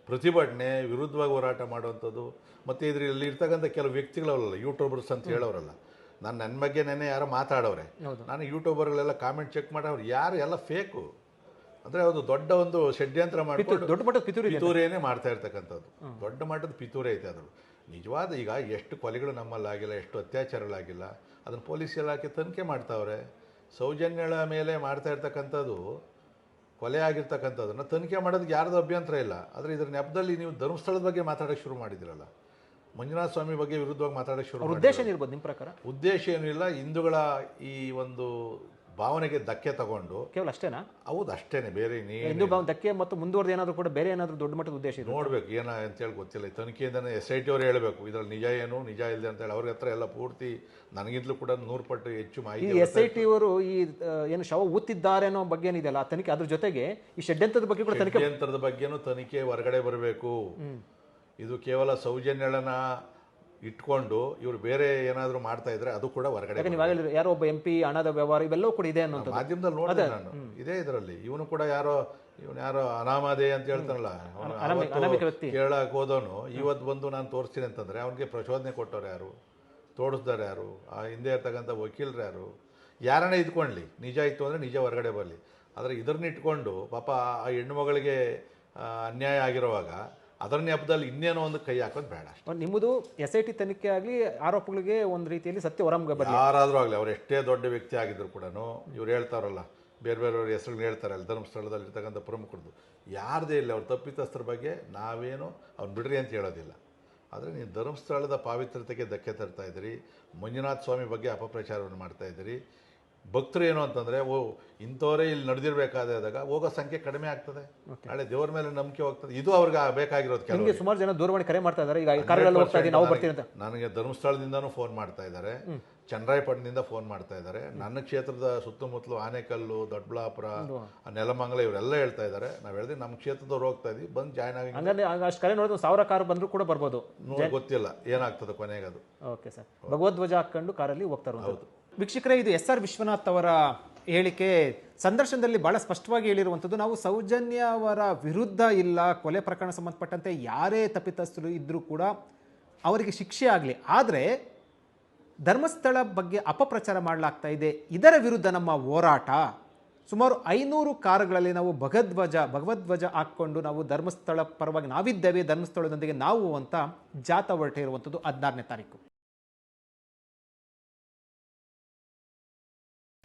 [SPEAKER 2] ಪ್ರತಿಭಟನೆ ವಿರುದ್ಧವಾಗಿ ಹೋರಾಟ ಮಾಡುವಂಥದ್ದು. ಮತ್ತು ಇದರಲ್ಲಿ ಇರ್ತಕ್ಕಂಥ ಕೆಲವು ವ್ಯಕ್ತಿಗಳವರಲ್ಲ ಯೂಟ್ಯೂಬರ್ಸ್ ಅಂತ ಹೇಳೋರಲ್ಲ. ನಾನು ನನ್ನ ಬಗ್ಗೆ ನೆನೆ ಯಾರೋ ಮಾತಾಡೋರೆ. ನಾನು ಯೂಟ್ಯೂಬರ್ಗಳೆಲ್ಲ ಕಾಮೆಂಟ್ ಚೆಕ್ ಮಾಡೋರು ಯಾರು ಎಲ್ಲ ಫೇಕು. ಅಂದರೆ ಅದು ದೊಡ್ಡ ಒಂದು ಷಡ್ಯಂತ್ರ ಮಾಡಿಕೊಂಡು
[SPEAKER 1] ದೊಡ್ಡ ಮಟ್ಟದ ಪಿತೂರಿ.
[SPEAKER 2] ಪಿತೂರಿಯೇ ಮಾಡ್ತಾ ಇರ್ತಕ್ಕಂಥದ್ದು. ದೊಡ್ಡ ಮಟ್ಟದ ಪಿತೂರಿ ಐತೆ ಅದು. ನಿಜವಾದ ಈಗ ಎಷ್ಟು ಕೊಲೆಗಳು ನಮ್ಮಲ್ಲಾಗಿಲ್ಲ ಎಷ್ಟು ಅತ್ಯಾಚಾರಗಳಾಗಿಲ್ಲ ಅದನ್ನು ಪೊಲೀಸ್ ಇಲಾಖೆ ತನಿಖೆ ಮಾಡ್ತಾವ್ರೆ. ಸೌಜನ್ಯಗಳ ಮೇಲೆ ಮಾಡ್ತಾ ಇರ್ತಕ್ಕಂಥದ್ದು ಕೊಲೆ ಆಗಿರ್ತಕ್ಕಂಥದ್ದನ್ನು ತನಿಖೆ ಮಾಡೋದಕ್ಕೆ ಯಾರ್ದು ಅಭ್ಯಂತರ ಇಲ್ಲ. ಆದರೆ ಇದರ ನೆಪದಲ್ಲಿ ನೀವು ಧರ್ಮಸ್ಥಳದ ಬಗ್ಗೆ ಮಾತಾಡೋಕ್ಕೆ ಶುರು ಮಾಡಿದಿರಲ್ಲ. ಮಂಜುನಾಥ ಸ್ವಾಮಿ ಬಗ್ಗೆ ವಿರುದ್ಧವಾಗಿ ಮಾತಾಡೋಕ್ಕೆ ಶುರು
[SPEAKER 1] ಅವ್ರ. ಉದ್ದೇಶ ಏನಿರ್ಬೋದು ನಿಮ್ಮ ಪ್ರಕಾರ?
[SPEAKER 2] ಉದ್ದೇಶ ಏನಿಲ್ಲ ಹಿಂದೂಗಳ ಈ ಒಂದು ಭಾವನೆಗೆ ಧಕ್ಕೆ ತಗೊಂಡು.
[SPEAKER 1] ಕೇವಲ ಅಷ್ಟೇನಾ?
[SPEAKER 2] ಹೌದು ಅಷ್ಟೇನೆ ಬೇರೆ ಇನ್ನೇನು
[SPEAKER 1] ಹಿಂದೂ ಭಾವ ಧಕ್ಕೆ ಮತ್ತು ಮುಂದುವರೆದ ಏನಾದರೂ ಕೂಡ ಬೇರೆ ಏನಾದರೂ ದೊಡ್ಡ ಮಟ್ಟದ ಉದ್ದೇಶ ಇದೆ
[SPEAKER 2] ನೋಡ್ಬೇಕು ಏನ ಅಂತ ಹೇಳಿ ಗೊತ್ತಿಲ್ಲ. ಈ ತನಿಖೆಯಿಂದನೇ ಎಸ್ ಐ ಟಿ ಅವ್ರು ಹೇಳಬೇಕು ಇದ್ರಲ್ಲಿ ನಿಜ ಏನು ನಿಜ ಇಲ್ಲದೆ ಅಂತೇಳಿ ಅವ್ರ ಹತ್ರ ಎಲ್ಲ ಪೂರ್ತಿ ನನಗಿಂತಲೂ ಕೂಡ ನೂರು ಪಟ್ಟು ಹೆಚ್ಚು
[SPEAKER 1] ಈ
[SPEAKER 2] ಮಾಹಿತಿ
[SPEAKER 1] ಎಸ್ ಐ ಟಿ ಅವರು ಈ ಆ, ಏನು ಶವ ಊತ್ತಿದ್ದಾರೆ ಅನ್ನೋ ಬಗ್ಗೆ ಏನಿದೆಯಲ್ಲ ಆ ತನಿಖೆ ಅದ್ರ ಜೊತೆಗೆ ಈ ಷಡ್ಯಂತ್ರದ ಬಗ್ಗೆ ಕೂಡ ತನಿಖೆ
[SPEAKER 2] ಯಂತ್ರದ ಬಗ್ಗೆನೂ ತನಿಖೆ ಹೊರಗಡೆ ಬರಬೇಕು. ಇದು ಕೇವಲ ಸೌಜನ್ಯಗಳನ್ನ ಇಟ್ಕೊಂಡು ಇವರು ಬೇರೆ ಏನಾದರೂ ಮಾಡ್ತಾ ಇದ್ರೆ ಅದು ಕೂಡ ಹೊರಗಡೆ
[SPEAKER 1] ನೀವು ಯಾರೋ ಒಬ್ಬ ಎಂ ಪಿ ಹಣದ ವ್ಯವಹಾರ ಇವೆಲ್ಲವೂ ಕೂಡ ಇದೆ ಅನ್ನೋ
[SPEAKER 2] ಮಾಧ್ಯಮದಲ್ಲಿ ನೋಡಿದೆ ನಾನು. ಇದೇ ಇದರಲ್ಲಿ. ಇವನು ಕೂಡ ಯಾರೋ ಇವನು ಯಾರೋ ಅನಾಮಧೇ ಅಂತ ಹೇಳ್ತಾನಲ್ಲ. ಕೇಳಕ್ಕೆ ಹೋದವನು. ಇವತ್ತು ಬಂದು ನಾನು ತೋರಿಸ್ತೀನಿ ಅಂತಂದ್ರೆ ಅವನಿಗೆ ಪ್ರಚೋದನೆ ಕೊಟ್ಟವ್ರು ಯಾರು? ತೋರಿಸ್ದಾರೆ ಯಾರು? ಆ ಹಿಂದೆ ಇರ್ತಕ್ಕಂಥ ವಕೀಲರು ಯಾರು? ಯಾರನ್ನೇ ಇದ್ಕೊಳ್ಳಿ ನಿಜ ಇತ್ತು ಅಂದರೆ ನಿಜ ಹೊರಗಡೆ ಬರಲಿ. ಆದರೆ ಇದ್ರನ್ನ ಇಟ್ಕೊಂಡು ಪಾಪ ಆ ಹೆಣ್ಣು ಮಗಳಿಗೆ ಅನ್ಯಾಯ ಆಗಿರುವಾಗ ಅದರ ನೆಪದಲ್ಲಿ ಇನ್ನೇನೋ ಒಂದು ಕೈ ಹಾಕೋದು ಬೇಡ
[SPEAKER 1] ನಿಮ್ಮದು ಎಸ್ ಐ ಟಿ ತನಿಖೆ ಆಗಲಿ ಆರೋಪಗಳಿಗೆ ಒಂದು ರೀತಿಯಲ್ಲಿ ಸತ್ಯ ಹೊರಮ್ಗೆ ಬರಲಿ.
[SPEAKER 2] ಯಾರಾದರೂ ಆಗಲಿ ಅವ್ರು ಎಷ್ಟೇ ದೊಡ್ಡ ವ್ಯಕ್ತಿ ಆಗಿದ್ರು ಕೂಡ ಇವ್ರು ಹೇಳ್ತಾರಲ್ಲ ಬೇರೆ ಬೇರೆಯವ್ರ ಹೆಸರುಗಳು ಅಲ್ಲಿ ಧರ್ಮಸ್ಥಳದಲ್ಲಿ ಇರ್ತಕ್ಕಂಥ ಪ್ರಮುಖರದ್ದು. ಯಾರದೇ ಇಲ್ಲ ಅವ್ರು ತಪ್ಪಿತಸ್ಥರ ಬಗ್ಗೆ ನಾವೇನು ಅವ್ರು ಬಿಡ್ರಿ ಅಂತ ಹೇಳೋದಿಲ್ಲ. ಆದರೆ ನೀವು ಧರ್ಮಸ್ಥಳದ ಪಾವಿತ್ರತೆಗೆ ಧಕ್ಕೆ ತರ್ತಾ ಇದ್ದೀರಿ ಮಂಜುನಾಥ ಸ್ವಾಮಿ ಬಗ್ಗೆ ಅಪಪ್ರಚಾರವನ್ನು ಮಾಡ್ತಾ ಇದ್ದೀರಿ ಭಕ್ತರು ಏನು ಅಂತಂದರೆ ಓ ಇಂಥವರೇ ಇಲ್ಲಿ ನಡೆದಿರಬೇಕಾದಾಗ ಹೋಗೋ ಸಂಖ್ಯೆ ಕಡಿಮೆ ಆಗ್ತದೆ. ನಾಳೆ ದೇವರ ಮೇಲೆ ನಂಬಿಕೆ ಹೋಗ್ತದೆ. ಇದು ಅವ್ರಿಗೆ ಬೇಕಾಗಿರೋದು ಕೆಲವು
[SPEAKER 1] ಸುಮಾರು ಜನ ದೂರವಾಣಿ ಕರೆ ಮಾಡ್ತಾ ಇದ್ದಾರೆ ಈಗ ನಾವು ಬರ್ತೀವಿ ಅಂತ.
[SPEAKER 2] ನನಗೆ ಧರ್ಮಸ್ಥಳದಿಂದನೂ ಫೋನ್ ಮಾಡ್ತಾ ಇದ್ದಾರೆ ಚಂದ್ರಾಯಪಟ್ಟಣದಿಂದ ಫೋನ್ ಮಾಡ್ತಾ ಇದ್ದಾರೆ ನನ್ನ ಕ್ಷೇತ್ರದ ಸುತ್ತಮುತ್ತಲು ಆನೆಕಲ್ಲು ದೊಡ್ಡಬಳ್ಳಾಪುರ ನೆಲಮಂಗಲ ಇವರೆಲ್ಲ ಹೇಳ್ತಾ ಇದ್ದಾರೆ ನಾವು ಹೇಳಿದ್ರೆ ನಮ್ಮ ಕ್ಷೇತ್ರದವ್ರು ಹೋಗ್ತಾ ಇದ್ವಿ ಬಂದು ಜಾಯ್ನ್ ಆಗಿ
[SPEAKER 1] ಅಷ್ಟು ಕರೆ ನೋಡಿದ್ರೆ ಸಾವಿರ ಕಾರು ಬಂದರೂ ಕೂಡ ಬರ್ಬೋದು.
[SPEAKER 2] ಗೊತ್ತಿಲ್ಲ. ಏನಾಗ್ತದೆ ಕೊನೆಗೆ ಅದು.
[SPEAKER 1] ಓಕೆ ಸರ್ ಭಗವದ್ವಜ ಹಾಕೊಂಡು ಕಾರಲ್ಲಿ ಹೋಗ್ತಾ ಇರುವಂಥದ್ದು. ವೀಕ್ಷಕರೇ, ಇದು ಎಸ್ ಆರ್ ವಿಶ್ವನಾಥ್ ಅವರ ಹೇಳಿಕೆ. ಸಂದರ್ಶನದಲ್ಲಿ ಬಹಳ ಸ್ಪಷ್ಟವಾಗಿ ಹೇಳಿರುವಂಥದ್ದು, ನಾವು ಸೌಜನ್ಯ ಅವರ ವಿರುದ್ಧ ಇಲ್ಲ, ಕೊಲೆ ಪ್ರಕರಣ ಸಂಬಂಧಪಟ್ಟಂತೆ ಯಾರೇ ತಪ್ಪಿತಸ್ಥರು ಇದ್ದರೂ ಕೂಡ ಅವರಿಗೆ ಶಿಕ್ಷೆ ಆಗಲಿ. ಆದರೆ, ಧರ್ಮಸ್ಥಳ ಬಗ್ಗೆ ಅಪಪ್ರಚಾರ ಮಾಡಲಾಗ್ತಾ ಇದೆ. ಇದರ ವಿರುದ್ಧ ನಮ್ಮ ಹೋರಾಟ. ಸುಮಾರು ಐನೂರು ಕಾರುಗಳಲ್ಲಿ ನಾವು ಭಗದ್ವಜ, ಭಗವದ್ವಜ ಹಾಕ್ಕೊಂಡು ನಾವು ಧರ್ಮಸ್ಥಳ ಪರವಾಗಿ ನಾವಿದ್ದೇವೆ, ಧರ್ಮಸ್ಥಳದೊಂದಿಗೆ ನಾವು ಅಂತ ಜಾಥಾ ಹೊರಟಿರುವಂಥದ್ದು ಹದಿನಾರನೇ ತಾರೀಕು.